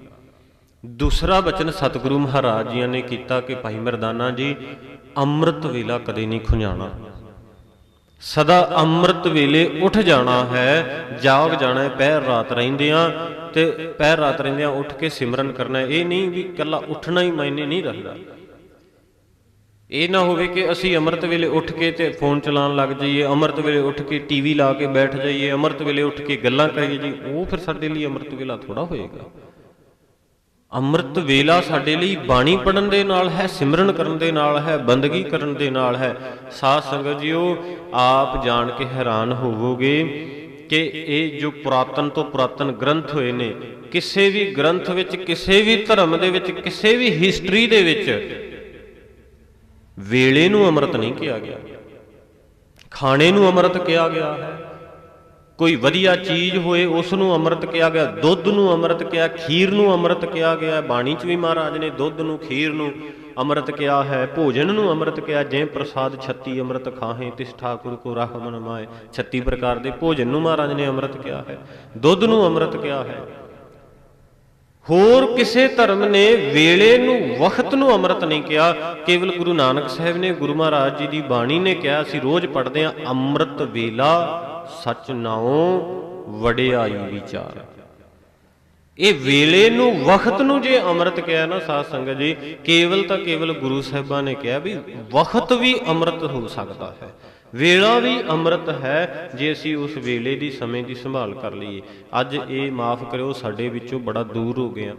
Speaker 1: ਦੂਸਰਾ ਬਚਨ ਸਤਿਗੁਰੂ ਮਹਾਰਾਜ ਜੀ ਨੇ ਕੀਤਾ ਕਿ ਭਾਈ ਮਰਦਾਨਾ ਜੀ, ਅੰਮ੍ਰਿਤ ਵੇਲਾ ਕਦੇ ਨਹੀਂ ਖੁੰਝਾਣਾ ਸਦਾ ਅੰਮ੍ਰਿਤ ਵੇਲੇ ਉੱਠ ਜਾਣਾ ਹੈ, ਜਾਗ ਜਾਣਾ ਹੈ, ਪਹਿਰ ਰਾਤ ਰਹਿੰਦਿਆਂ ਤੇ ਪਹਿਰ ਰਾਤ ਰਹਿੰਦਿਆਂ ਉੱਠ ਕੇ ਸਿਮਰਨ ਕਰਨਾ ਇਹ ਨਹੀਂ ਵੀ ਕੱਲਾ ਉੱਠਣਾ ਹੀ ਮਾਇਨੇ ਨਹੀਂ ਰੱਖਦਾ। ਇਹ ਨਾ ਹੋਵੇ ਕਿ ਅਸੀਂ ਅੰਮ੍ਰਿਤ ਵੇਲੇ ਉੱਠ ਕੇ ਤੇ ਫੋਨ ਚਲਾਉਣ ਲੱਗ ਜਾਈਏ, ਅੰਮ੍ਰਿਤ ਵੇਲੇ ਉੱਠ ਕੇ ਟੀਵੀ ਲਾ ਕੇ ਬੈਠ ਜਾਈਏ, ਅੰਮ੍ਰਿਤ ਵੇਲੇ ਉੱਠ ਕੇ ਗੱਲਾਂ ਕਰੀਏ ਜੀ, ਉਹ ਫਿਰ ਸਾਡੇ ਲਈ ਅੰਮ੍ਰਿਤ ਵੇਲਾ ਥੋੜਾ ਹੋਏਗਾ। ਅੰਮ੍ਰਿਤ ਵੇਲਾ ਸਾਡੇ ਲਈ ਬਾਣੀ ਪੜਨ ਦੇ ਨਾਲ ਹੈ, ਸਿਮਰਨ ਕਰਨ ਦੇ ਨਾਲ ਹੈ, ਬੰਦਗੀ ਕਰਨ ਦੇ ਨਾਲ ਹੈ। ਸਾਧ ਸੰਗਤ ਜੀਓ, ਆਪ ਜਾਣ ਕੇ ਹੈਰਾਨ ਹੋਵੋਗੇ ਕਿ ਇਹ ਜੋ ਪੁਰਾਤਨ ਤੋਂ ਪੁਰਾਤਨ ਗ੍ਰੰਥ ਹੋਏ ਨੇ, ਕਿਸੇ ਵੀ ਗ੍ਰੰਥ ਵਿੱਚ, ਕਿਸੇ ਵੀ ਧਰਮ ਦੇ ਵਿੱਚ, ਕਿਸੇ ਵੀ ਹਿਸਟਰੀ ਦੇ ਵਿੱਚ ਵੇਲੇ ਨੂੰ ਅੰਮ੍ਰਿਤ ਨਹੀਂ ਕਿਹਾ ਗਿਆ। ਖਾਣੇ ਨੂੰ ਅੰਮ੍ਰਿਤ ਕਿਹਾ ਗਿਆ ਹੈ। ਕੋਈ ਵਧੀਆ ਚੀਜ਼ ਹੋਏ ਉਸ ਨੂੰ ਅੰਮ੍ਰਿਤ ਕਿਹਾ ਗਿਆ, ਦੁੱਧ ਨੂੰ ਅੰਮ੍ਰਿਤ ਕਿਹਾ, ਖੀਰ ਨੂੰ ਅੰਮ੍ਰਿਤ ਕਿਹਾ ਗਿਆ, ਬਾਣੀ 'ਚ ਵੀ ਮਹਾਰਾਜ ਨੇ ਦੁੱਧ ਨੂੰ, ਖੀਰ ਨੂੰ ਅੰਮ੍ਰਿਤ ਕਿਹਾ ਹੈ, ਭੋਜਨ ਨੂੰ ਅੰਮ੍ਰਿਤ ਕਿਹਾ, ਜੇ ਪ੍ਰਸਾਦ 36 ਅੰਮ੍ਰਿਤ ਖਾਹੇ, ਤਿਸ ਠਾਕੁਰ ਕੋ ਰਾਹ ਮਨ ਮਾਏ 36 ਪ੍ਰਕਾਰ ਦੇ ਭੋਜਨ ਨੂੰ ਮਹਾਰਾਜ ਨੇ ਅੰਮ੍ਰਿਤ ਕਿਹਾ ਹੈ, ਦੁੱਧ ਨੂੰ ਅੰਮ੍ਰਿਤ ਕਿਹਾ ਹੈ। ਹੋਰ ਕਿਸੇ ਧਰਮ ਨੇ ਵੇਲੇ ਨੂੰ ਵਕਤ ਨੂੰ ਅੰਮ੍ਰਿਤ ਨਹੀਂ ਕਿਹਾ। ਕੇਵਲ ਗੁਰੂ ਨਾਨਕ ਸਾਹਿਬ ਨੇ, ਗੁਰੂ ਮਹਾਰਾਜ ਜੀ ਦੀ ਬਾਣੀ ਨੇ ਕਿਹਾ, ਅਸੀਂ ਰੋਜ਼ ਪੜ੍ਹਦੇ ਹਾਂ, ਅੰਮ੍ਰਿਤ ਵੇਲਾ ਸਚ ਨਾਉ ਵਡਿਆਈ ਵਿਚਾਰ। ਇਹ ਵੇਲੇ ਨੂੰ ਵਕਤ ਨੂੰ ਜੇ ਅੰਮ੍ਰਿਤ ਕਿਹਾ ਨਾ ਸਾਧ ਸੰਗਤ ਜੀ, ਕੇਵਲ ਤਾਂ ਕੇਵਲ ਗੁਰੂ ਸਾਹਿਬਾਂ ਨੇ ਕਿਹਾ ਵੀ ਵਕਤ ਵੀ ਅੰਮ੍ਰਿਤ ਹੋ ਸਕਦਾ ਹੈ। ਵੇਲਾ ਵੀ ਅੰਮ੍ਰਿਤ ਹੈ ਜੇ ਅਸੀਂ ਉਸ ਵੇਲੇ ਦੀ ਸਮੇਂ ਦੀ ਸੰਭਾਲ ਕਰ ਲਈਏ। ਅੱਜ ਇਹ ਮਾਫ ਕਰਿਓ, ਸਾਡੇ ਵਿੱਚੋਂ ਬੜਾ ਦੂਰ ਹੋ ਗਿਆ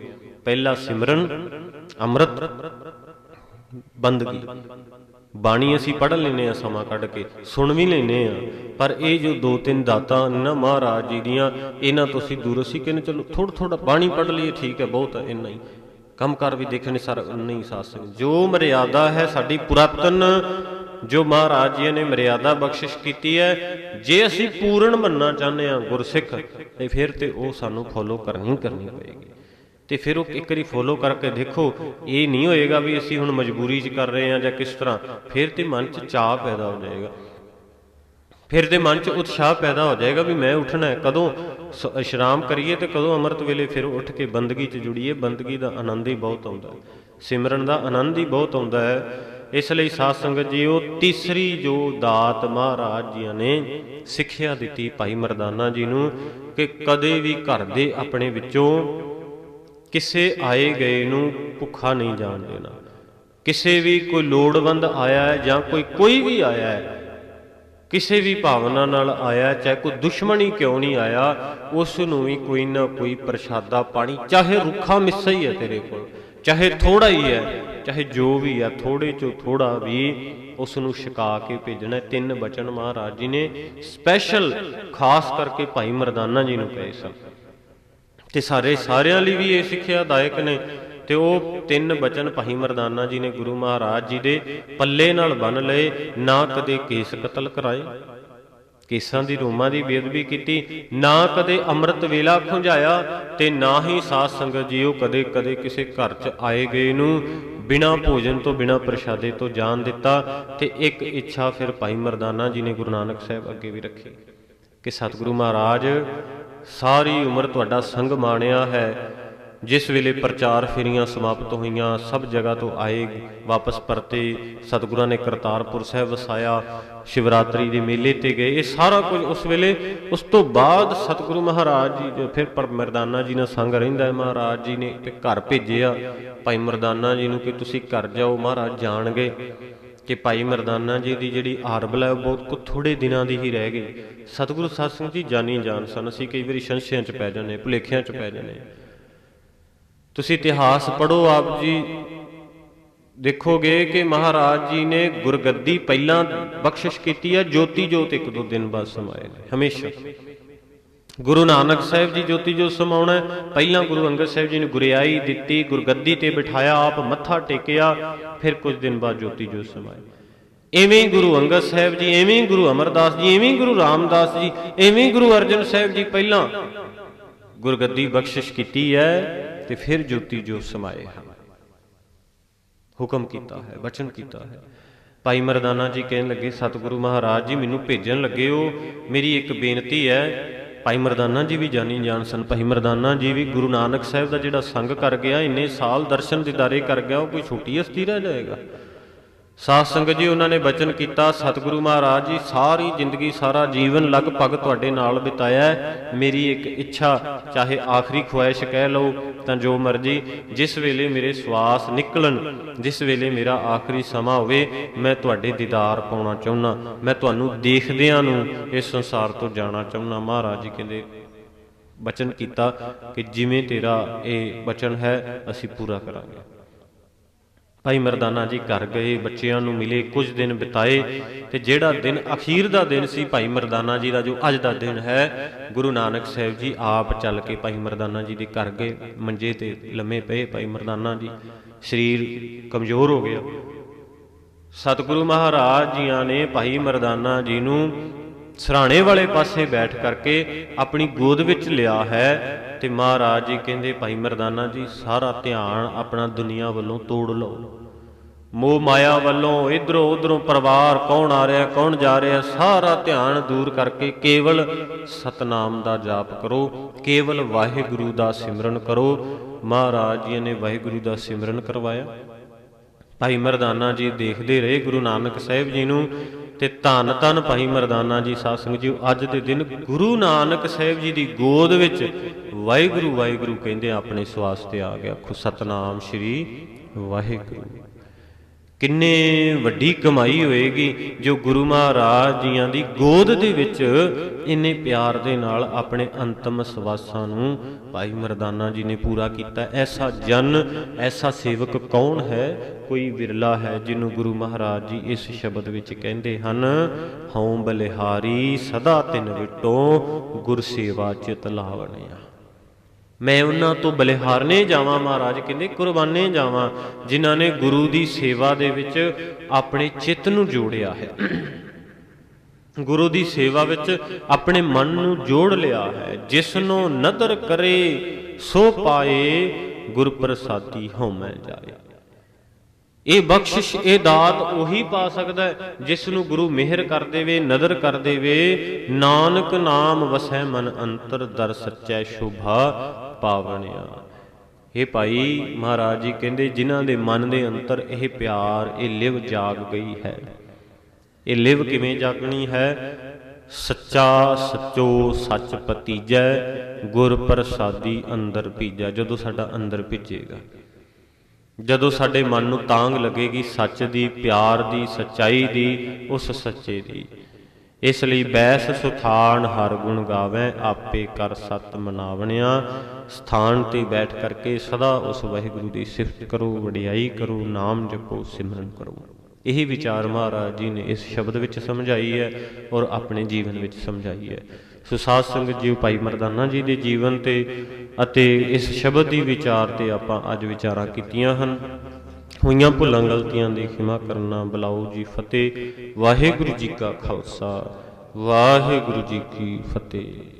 Speaker 1: ਪਹਿਲਾ ਸਿਮਰਨ, ਅੰਮ੍ਰਿਤ, ਬੰਦਗੀ। ਬਾਣੀ ਅਸੀਂ ਪੜ੍ਹ ਲੈਨੇ ਆ ਸਮਾਂ ਕੱਢ ਕੇ, ਸੁਣ ਵੀ ਲੈਨੇ ਆ ਪਰ ਇਹ ਜੋ ਦੋ ਤਿੰਨ ਦਾਤਾਂ ਨਾ ਮਹਾਰਾਜ ਜੀ ਦੀਆਂ, ਇਹਨਾਂ ਤੋਂ ਅਸੀਂ ਦੂਰ ਅਸੀਂ ਕਹਿੰਦੇ, ਚਲੋ ਥੋੜਾ ਥੋੜਾ ਬਾਣੀ ਪੜ੍ਹ ਲਈਏ, ਠੀਕ ਹੈ, ਬਹੁਤ ਹੈ, ਇੰਨਾ ਹੀ। ਕੰਮ ਕਰ ਵੀ ਦੇਖਣੇ ਸਾਰਾ ਨਹੀਂ ਸਾਧ ਸੰਗਤ ਜੋ ਮਰਿਆਦਾ ਹੈ ਸਾਡੀ ਪੁਰਾਤਨ, ਜੋ ਮਹਾਰਾਜ ਜੀ ਨੇ ਮਰਿਆਦਾ ਬਖਸ਼ਿਸ਼ ਕੀਤੀ ਹੈ, ਜੇ ਅਸੀਂ ਪੂਰਨ ਮੰਨਣਾ ਚਾਹੁੰਦੇ ਹਾਂ ਗੁਰਸਿੱਖ, ਤੇ ਫਿਰ ਤੇ ਉਹ ਸਾਨੂੰ ਫੋਲੋ ਕਰਨੀ ਕਰਨੀ ਪਏਗੀ। ਤੇ ਫਿਰ ਉਹ ਇੱਕ ਵਾਰੀ ਫੋਲੋ ਕਰਕੇ ਦੇਖੋ, ਇਹ ਨਹੀਂ ਹੋਏਗਾ ਵੀ ਅਸੀਂ ਹੁਣ ਮਜਬੂਰੀ 'ਚ ਕਰ ਰਹੇ ਹਾਂ ਜਾਂ ਕਿਸ ਤਰ੍ਹਾਂ। ਫਿਰ ਤੇ ਮਨ 'ਚ ਚਾਹ ਪੈਦਾ ਹੋ ਜਾਏਗਾ। ਫਿਰ ਦੇ ਮਨ 'ਚ ਉਤਸ਼ਾਹ ਪੈਦਾ ਹੋ ਜਾਏਗਾ ਵੀ ਮੈਂ ਉੱਠਣਾ ਹੈ। ਕਦੋਂ ਸ- ਇਸ਼ਰਾਮ ਕਰੀਏ ਤੇ ਕਦੋਂ ਅੰਮ੍ਰਿਤ ਵੇਲੇ ਫਿਰ ਉੱਠ ਕੇ ਬੰਦਗੀ 'ਚ ਜੁੜੀਏ। ਬੰਦਗੀ ਦਾ ਆਨੰਦ ਹੀ ਬਹੁਤ ਆਉਂਦਾ ਹੈ। ਸਿਮਰਨ ਦਾ ਆਨੰਦ ਹੀ ਬਹੁਤ ਆਉਂਦਾ ਹੈ। ਇਸ ਲਈ ਸਾਧ ਸੰਗਤ ਜੀ ਉਹ ਤੀਸਰੀ ਜੋ ਦਾਤ ਮਹਾਰਾਜ ਜੀਆਂ ਨੇ ਸਿੱਖਿਆ ਦਿੱਤੀ ਭਾਈ ਮਰਦਾਨਾ ਜੀ ਨੂੰ ਕਿ ਕਦੇ ਵੀ ਘਰ ਦੇ ਆਪਣੇ ਵਿੱਚੋਂ ਕਿਸੇ ਆਏ ਗਏ ਨੂੰ ਭੁੱਖਾ ਨਹੀਂ ਜਾਣ ਦੇਣਾ। ਕਿਸੇ ਵੀ ਕੋਈ ਲੋੜਵੰਦ ਆਇਆ ਹੈ ਜਾਂ ਕੋਈ ਕੋਈ ਵੀ ਆਇਆ ਹੈ, ਕਿਸੇ ਵੀ ਭਾਵਨਾ ਨਾਲ ਆਇਆ ਚਾਹੇ ਕੋਈ ਦੁਸ਼ਮਣੀ ਕਿਉਂ ਨਹੀਂ ਆਇਆ, ਉਸ ਨੂੰ ਵੀ ਕੋਈ ਨਾ ਕੋਈ ਪ੍ਰਸ਼ਾਦਾ ਪਾਣੀ, ਚਾਹੇ ਰੁੱਖਾ ਮਿੱਸਾ ਹੀ ਹੈ ਤੇਰੇ ਕੋਲ, ਚਾਹੇ ਥੋੜਾ ਹੀ ਹੈ, ਚਾਹੇ ਜੋ ਵੀ ਹੈ ਥੋੜੇ ਚੋਂ ਥੋੜਾ ਵੀ ਉਸ ਨੂੰ ਛਕਾ ਕੇ ਭੇਜਣਾ ਤਿੰਨ ਬਚਨ ਮਹਾਰਾਜ ਜੀ ਨੇ ਸਪੈਸ਼ਲ, ਖਾਸ ਕਰਕੇ ਭਾਈ ਮਰਦਾਨਾ ਜੀ ਨੂੰ ਕਹੇ ਸਨ। ਤੇ ਸਾਰੇ ਸਾਰਿਆਂ ਲਈ ਵੀ ਇਹ ਸਿੱਖਿਆਦਾਇਕ ਨੇ। ਤੇ ਉਹ ਤਿੰਨ ਬਚਨ ਭਾਈ ਮਰਦਾਨਾ ਜੀ ਨੇ ਗੁਰੂ ਮਹਾਰਾਜ ਜੀ ਦੇ ਪੱਲੇ ਨਾਲ ਬੰਨ ਲਏ, ਨਾ ਕਦੇ ਕੇਸ ਕਤਲ ਕਰਾਏ। ਕੇਸਾਂ ਦੀ ਰੋਮਾਂ ਦੀ ਬੇਅਦਬੀ ਕੀਤੀ, ਨਾ ਕਦੇ ਅੰਮ੍ਰਿਤ ਵੇਲਾ ਖੁੰਝਾਇਆ ਤੇ ਨਾ ਹੀ ਸਾਧ ਸੰਗਤ ਜੀਓ ਕਦੇ ਕਦੇ ਕਿਸੇ ਘਰ 'ਚ ਆਏ ਗਏ ਨੂੰ, ਬਿਨਾ ਭੋਜਨ ਤੋਂ, ਬਿਨਾ ਪ੍ਰਸ਼ਾਦੇ ਤੋਂ ਜਾਣ ਦਿੱਤਾ। ਤੇ ਇੱਕ ਇੱਛਾ ਫਿਰ ਭਾਈ ਮਰਦਾਨਾ ਜੀ ਨੇ ਗੁਰੂ ਨਾਨਕ ਸਾਹਿਬ ਅੱਗੇ ਵੀ ਰੱਖੀ ਕਿ ਸਤਿਗੁਰੂ ਮਹਾਰਾਜ ਸਾਰੀ ਉਮਰ ਤੁਹਾਡਾ ਸੰਗ ਮਾਣਿਆ ਹੈ। ਜਿਸ ਵੇਲੇ ਪ੍ਰਚਾਰ ਫੇਰੀਆਂ ਸਮਾਪਤ ਹੋਈਆਂ, ਸਭ ਜਗ੍ਹਾ ਤੋਂ ਆਏ, ਵਾਪਸ ਪਰਤੇ, ਸਤਿਗੁਰਾਂ ਨੇ ਕਰਤਾਰਪੁਰ ਸਾਹਿਬ ਵਸਾਇਆ, ਸ਼ਿਵਰਾਤਰੀ ਦੇ ਮੇਲੇ ਤੇ ਗਏ। ਇਹ ਸਾਰਾ ਕੁਝ ਉਸ ਵੇਲੇ, ਉਸ ਤੋਂ ਬਾਅਦ ਸਤਿਗੁਰੂ ਮਹਾਰਾਜ ਜੀ ਫਿਰ ਪਰ ਮਰਦਾਨਾ ਜੀ ਨਾਲ ਸੰਗ ਰਹਿੰਦਾ ਮਹਾਰਾਜ ਜੀ ਨੇ ਤੇ ਘਰ ਭੇਜਿਆ। ਭਾਈ ਮਰਦਾਨਾ ਜੀ ਨੂੰ ਕਿ ਤੁਸੀਂ ਘਰ ਜਾਓ, ਮਹਾਰਾਜ ਜਾਣਗੇ। ਕਿ ਭਾਈ ਮਰਦਾਨਾ ਜੀ ਦੀ ਜਿਹੜੀ ਆਰਬਲ ਹੈ ਉਹ ਬਹੁਤ ਕੁ ਥੋੜੇ ਦਿਨਾਂ ਦੀ ਹੀ ਰਹਿ ਗਈ। ਸਤਿਗੁਰੂ ਸਾਧ ਸੰਗਤ ਜੀ ਜਾਣੀ ਜਾਣ ਸਨ। ਅਸੀਂ ਕਈ ਵਾਰੀ ਸੰਸ਼ਿਆਂ 'ਚ ਪੈ ਜਾਂਦੇ, ਭੁਲੇਖਿਆਂ 'ਚ ਪੈ ਜਾਂਦੇ। ਤੁਸੀਂ ਇਤਿਹਾਸ ਪੜੋ ਆਪ ਜੀ। ਦੇਖੋਗੇ ਕਿ ਮਹਾਰਾਜ ਜੀ ਨੇ ਗੁਰਗੱਦੀ ਪਹਿਲਾਂ ਬਖਸ਼ਿਸ਼ ਕੀਤੀ ਹੈ, ਜੋਤੀ ਜੋਤ ਇੱਕ ਦੋ ਦਿਨ ਬਾਅਦ ਸਮਾਏ ਨੇ, ਹਮੇਸ਼ਾ। ਗੁਰੂ ਨਾਨਕ ਸਾਹਿਬ ਜੀ ਜੋਤੀ ਜੋਤ ਸਮਾਉਣਾ ਪਹਿਲਾਂ ਗੁਰੂ ਅੰਗਦ ਸਾਹਿਬ ਜੀ ਨੇ ਗੁਰਿਆਈ ਦਿੱਤੀ ਗੁਰਗੱਦੀ ਤੇ ਬਿਠਾਇਆ, ਆਪ ਮੱਥਾ ਟੇਕਿਆ, ਫਿਰ ਕੁਝ ਦਿਨ ਬਾਅਦ ਜੋਤੀ ਜੋਤ ਸਮਾਏ ਐਵੇਂ ਗੁਰੂ ਅੰਗਦ ਸਾਹਿਬ ਜੀ, ਐਵੇਂ ਗੁਰੂ ਅਮਰਦਾਸ ਜੀ, ਐਵੇਂ ਗੁਰੂ ਰਾਮਦਾਸ ਜੀ, ਐਵੇਂ ਗੁਰੂ ਅਰਜਨ ਸਾਹਿਬ ਜੀ ਪਹਿਲਾਂ ਗੁਰਗੱਦੀ ਬਖਸ਼ਿਸ਼ ਕੀਤੀ ਹੈ ਤੇ ਫਿਰ ਜੋਤੀ ਜੋਤ ਸਮਾਏ ਹਨ। ਹੁਕਮ ਕੀਤਾ ਹੈ, ਬਚਨ ਕੀਤਾ ਹੈ। ਭਾਈ ਮਰਦਾਨਾ ਜੀ ਕਹਿਣ ਲੱਗੇ, ਸਤਿਗੁਰੂ ਮਹਾਰਾਜ ਜੀ, ਮੈਨੂੰ ਭੇਜਣ ਲੱਗੇ ਹੋ। ਮੇਰੀ ਇੱਕ ਬੇਨਤੀ ਹੈ ਭਾਈ ਮਰਦਾਨਾ ਜੀ ਵੀ ਜਾਣੀ ਜਾਣ ਸਨ। ਭਾਈ ਮਰਦਾਨਾ ਜੀ ਵੀ ਗੁਰੂ ਨਾਨਕ ਸਾਹਿਬ ਦਾ ਜਿਹੜਾ ਸੰਗ ਕਰ ਗਿਆ, ਇੰਨੇ ਸਾਲ ਦਰਸ਼ਨ ਦਿਦਾਰੇ ਕਰ ਗਿਆ, ਉਹ ਕੋਈ ਛੋਟੀ ਹਸਤੀ ਰਹਿ ਜਾਏਗਾ? ਸਾਧ ਸੰਗਤ ਜੀ, ਉਹਨਾਂ ਨੇ ਬਚਨ ਕੀਤਾ, ਸਤਿਗੁਰੂ ਮਹਾਰਾਜ ਜੀ, ਸਾਰੀ ਜ਼ਿੰਦਗੀ ਸਾਰਾ ਜੀਵਨ ਲਗਭਗ ਤੁਹਾਡੇ ਨਾਲ ਬਿਤਾਇਆ ਮੇਰੀ ਇੱਕ ਇੱਛਾ, ਚਾਹੇ ਆਖਰੀ ਖੁਆਇਸ਼ ਕਹਿ ਲਓ, ਤਾਂ ਜੋ ਮਰਜ਼ੀ, ਜਿਸ ਵੇਲੇ ਮੇਰੇ ਸਵਾਸ ਨਿਕਲਣ, ਜਿਸ ਵੇਲੇ ਮੇਰਾ ਆਖਰੀ ਸਮਾਂ ਹੋਵੇ, ਮੈਂ ਤੁਹਾਡੇ ਦੀਦਾਰ ਪਾਉਣਾ ਚਾਹੁੰਨਾ। ਮੈਂ ਤੁਹਾਨੂੰ ਦੇਖਦਿਆਂ ਨੂੰ ਇਸ ਸੰਸਾਰ ਤੋਂ ਜਾਣਾ ਚਾਹੁੰਨਾ। ਮਹਾਰਾਜ ਜੀ ਕਹਿੰਦੇ, ਬਚਨ ਕੀਤਾ ਕਿ ਜਿਵੇਂ ਤੇਰਾ ਇਹ ਬਚਨ ਹੈ, ਅਸੀਂ ਪੂਰਾ ਕਰਾਂਗੇ। ਭਾਈ ਮਰਦਾਨਾ ਜੀ ਘਰ ਗਏ, ਬੱਚਿਆਂ ਨੂੰ ਮਿਲੇ, ਕੁਝ ਦਿਨ ਬਿਤਾਏ ਤੇ ਜਿਹੜਾ ਦਿਨ ਅਖੀਰ ਦਾ ਦਿਨ ਸੀ ਭਾਈ ਮਰਦਾਨਾ ਜੀ ਦਾ, ਜੋ ਅੱਜ ਦਾ ਦਿਨ ਹੈ, ਗੁਰੂ ਨਾਨਕ ਸਾਹਿਬ ਜੀ ਆਪ ਚੱਲ ਕੇ ਭਾਈ ਮਰਦਾਨਾ ਜੀ ਦੇ ਘਰ ਗਏ, ਮੰਜੇ ਤੇ ਲੰਮੇ ਪਏ, ਭਾਈ ਮਰਦਾਨਾ ਜੀ ਸਰੀਰ ਕਮਜ਼ੋਰ ਹੋ ਗਿਆ। ਸਤਿਗੁਰੂ ਮਹਾਰਾਜ ਜੀਆਂ ਨੇ ਭਾਈ ਮਰਦਾਨਾ ਜੀ ਨੂੰ ਸਰਾਣੇ ਵਾਲੇ ਪਾਸੇ ਬੈਠ ਕਰਕੇ ਆਪਣੀ ਗੋਦ ਵਿੱਚ ਲਿਆ ਹੈ ਤੇ ਮਹਾਰਾਜ ਜੀ ਕਹਿੰਦੇ, ਭਾਈ ਮਰਦਾਨਾ ਜੀ, ਸਾਰਾ ਧਿਆਨ ਆਪਣਾ ਦੁਨੀਆ ਵੱਲੋਂ ਤੋੜ ਲਓ। ਮੋਹ ਮਾਇਆ ਵੱਲੋਂ ਇਧਰੋਂ ਉਧਰੋਂ ਪਰਿਵਾਰ ਕੌਣ ਆ ਰਿਹਾ, ਕੌਣ ਜਾ ਰਿਹਾ, ਸਾਰਾ ਧਿਆਨ ਦੂਰ ਕਰਕੇ ਕੇਵਲ ਸਤਨਾਮ ਦਾ ਜਾਪ ਕਰੋ, ਕੇਵਲ ਵਾਹਿਗੁਰੂ ਦਾ ਸਿਮਰਨ ਕਰੋ। ਮਹਾਰਾਜ ਜੀ ਨੇ ਵਾਹਿਗੁਰੂ ਦਾ ਸਿਮਰਨ ਕਰਵਾਇਆ। ਭਾਈ ਮਰਦਾਨਾ ਜੀ ਦੇਖਦੇ ਰਹੇ ਗੁਰੂ ਨਾਨਕ ਸਾਹਿਬ ਜੀ ਨੂੰ ਤੇ ਧੰਨ ਧੰਨ ਭਾਈ ਮਰਦਾਨਾ ਜੀ ਸਾਧ ਸੰਗਤ ਜੀ ਅੱਜ ਦੇ ਦਿਨ ਗੁਰੂ ਨਾਨਕ ਸਾਹਿਬ ਜੀ ਦੀ ਗੋਦ ਵਿੱਚ ਵਾਹਿਗੁਰੂ ਵਾਹਿਗੁਰੂ ਕਹਿੰਦੇ ਆਪਣੇ ਸਵਾਸ ਤੇ ਆ ਗਿਆ। ਸਤਨਾਮ ਸ਼੍ਰੀ ਵਾਹਿਗੁਰੂ। ਕਿੰਨੇ ਵੱਡੀ ਕਮਾਈ ਹੋਏਗੀ ਜੋ ਗੁਰੂ ਮਹਾਰਾਜ ਜੀਆਂ ਦੀ ਗੋਦ ਦੇ ਵਿੱਚ ਇੰਨੇ ਪਿਆਰ ਦੇ ਨਾਲ ਆਪਣੇ ਅੰਤਮ ਸਵਾਸਾਂ ਨੂੰ ਭਾਈ ਮਰਦਾਨਾ ਜੀ ਨੇ ਪੂਰਾ ਕੀਤਾ। ਐਸਾ ਜਨ, ਐਸਾ ਸੇਵਕ ਕੌਣ ਹੈ? ਕੋਈ ਵਿਰਲਾ ਹੈ ਜਿਹਨੂੰ ਗੁਰੂ ਮਹਾਰਾਜ ਜੀ ਇਸ ਸ਼ਬਦ ਵਿੱਚ ਕਹਿੰਦੇ ਹਨ, ਹਉ ਬਲਿਹਾਰੀ ਸਦਾ ਤਿਨ ਵਿਟੋ ਗੁਰ ਸੇਵਾ ਚਿਤ ਲਾਵਣਿਆ। ਮੈਂ ਉਹਨਾਂ ਤੋਂ ਬਲਿਹਾਰਨੇ ਜਾਵਾਂ ਮਹਾਰਾਜ, ਕਹਿੰਦੇ ਕੁਰਬਾਨੇ ਜਾਵਾਂ, ਜਿਨ੍ਹਾਂ ਨੇ ਗੁਰੂ ਦੀ ਸੇਵਾ ਦੇ ਵਿੱਚ ਆਪਣੇ ਚਿੱਤ ਨੂੰ ਜੋੜਿਆ ਹੈ। ਗੁਰੂ ਦੀ ਸੇਵਾ ਵਿੱਚ ਆਪਣੇ ਮਨ ਨੂੰ ਜੋੜ ਲਿਆ ਹੈ। ਜਿਸ ਨੂੰ ਨਦਰ ਕਰੇ, ਸੋ ਪਾਏ ਗੁਰ ਪ੍ਰਸਾਦੀ ਹਉਮੈ ਜਾਏ। ਇਹ ਬਖਸ਼ਿਸ਼, ਇਹ ਦਾਤ ਉਹੀ ਪਾ ਸਕਦਾ ਜਿਸ ਨੂੰ ਗੁਰੂ ਮਿਹਰ ਕਰ ਦੇਵੇ, ਨਦਰ ਕਰ ਦੇਵੇ, ਨਾਨਕ ਨਾਮ ਵਸੈ ਮਨ ਅੰਤਰ, ਦਰ ਸੱਚੈ ਸ਼ੋਭਾ ਪਾਵਣਿਆ ਇਹ ਭਾਈ, ਮਹਾਰਾਜ ਜੀ ਕਹਿੰਦੇ, ਜਿਨ੍ਹਾਂ ਦੇ ਮਨ ਦੇ ਅੰਤਰ ਇਹ ਪਿਆਰ, ਇਹ ਲਿਵ ਜਾਗ ਗਈ ਹੈ। ਇਹ ਲਿਵ ਕਿਵੇਂ ਜਾਗਣੀ ਹੈ? ਸੱਚਾ ਸੱਚੋ ਸੱਚ ਪਤੀਜੈ ਗੁਰ ਪ੍ਰਸਾਦੀ ਅੰਦਰ ਭੀਜਾ। ਜਦੋਂ ਸਾਡਾ ਅੰਦਰ ਭਿੱਜੇਗਾ, ਜਦੋਂ ਸਾਡੇ ਮਨ ਨੂੰ ਤਾਂਗ ਲੱਗੇਗੀ ਸੱਚ ਦੀ, ਪਿਆਰ ਦੀ, ਸਚਾਈ ਦੀ, ਉਸ ਸੱਚੇ ਦੀ। ਇਸ ਲਈ ਬੈਸ ਸੁਥਾਨ ਹਰ ਗੁਣ ਗਾਵੇ, ਆਪੇ ਕਰ ਸਤ ਮਨਾਵਣਿਆ। ਸਥਾਨ ਤੇ ਬੈਠ ਕਰਕੇ ਸਦਾ ਉਸ ਵਾਹਿਗੁਰੂ ਦੀ ਸਿਫਤ ਕਰੋ, ਵਡਿਆਈ ਕਰੋ, ਨਾਮ ਜਪੋ, ਸਿਮਰਨ ਕਰੋ। ਇਹ ਵਿਚਾਰ ਮਹਾਰਾਜ ਜੀ ਨੇ ਇਸ ਸ਼ਬਦ ਵਿੱਚ ਸਮਝਾਈ ਹੈ ਔਰ ਆਪਣੇ ਜੀਵਨ ਵਿੱਚ ਸਮਝਾਈ ਹੈ। ਸੋ ਸਾਧ ਸੰਗਤ ਜੀ ਭਾਈ ਮਰਦਾਨਾ ਜੀ ਦੇ ਜੀਵਨ ਤੇ ਅਤੇ ਇਸ ਸ਼ਬਦ ਦੀ ਵਿਚਾਰ ਤੇ ਆਪਾਂ ਅੱਜ ਵਿਚਾਰਾਂ ਕੀਤੀਆਂ ਹਨ। ਹੋਈਆਂ ਭੁੱਲਾਂ ਗਲਤੀਆਂ ਦੀ ਖਿਮਾ ਕਰਨਾ, ਬਲਾਓ ਜੀ ਫਤਿਹ। ਵਾਹਿਗੁਰੂ ਜੀ ਕਾ ਖਾਲਸਾ, ਵਾਹਿਗੁਰੂ ਜੀ ਕੀ ਫਤਿਹ।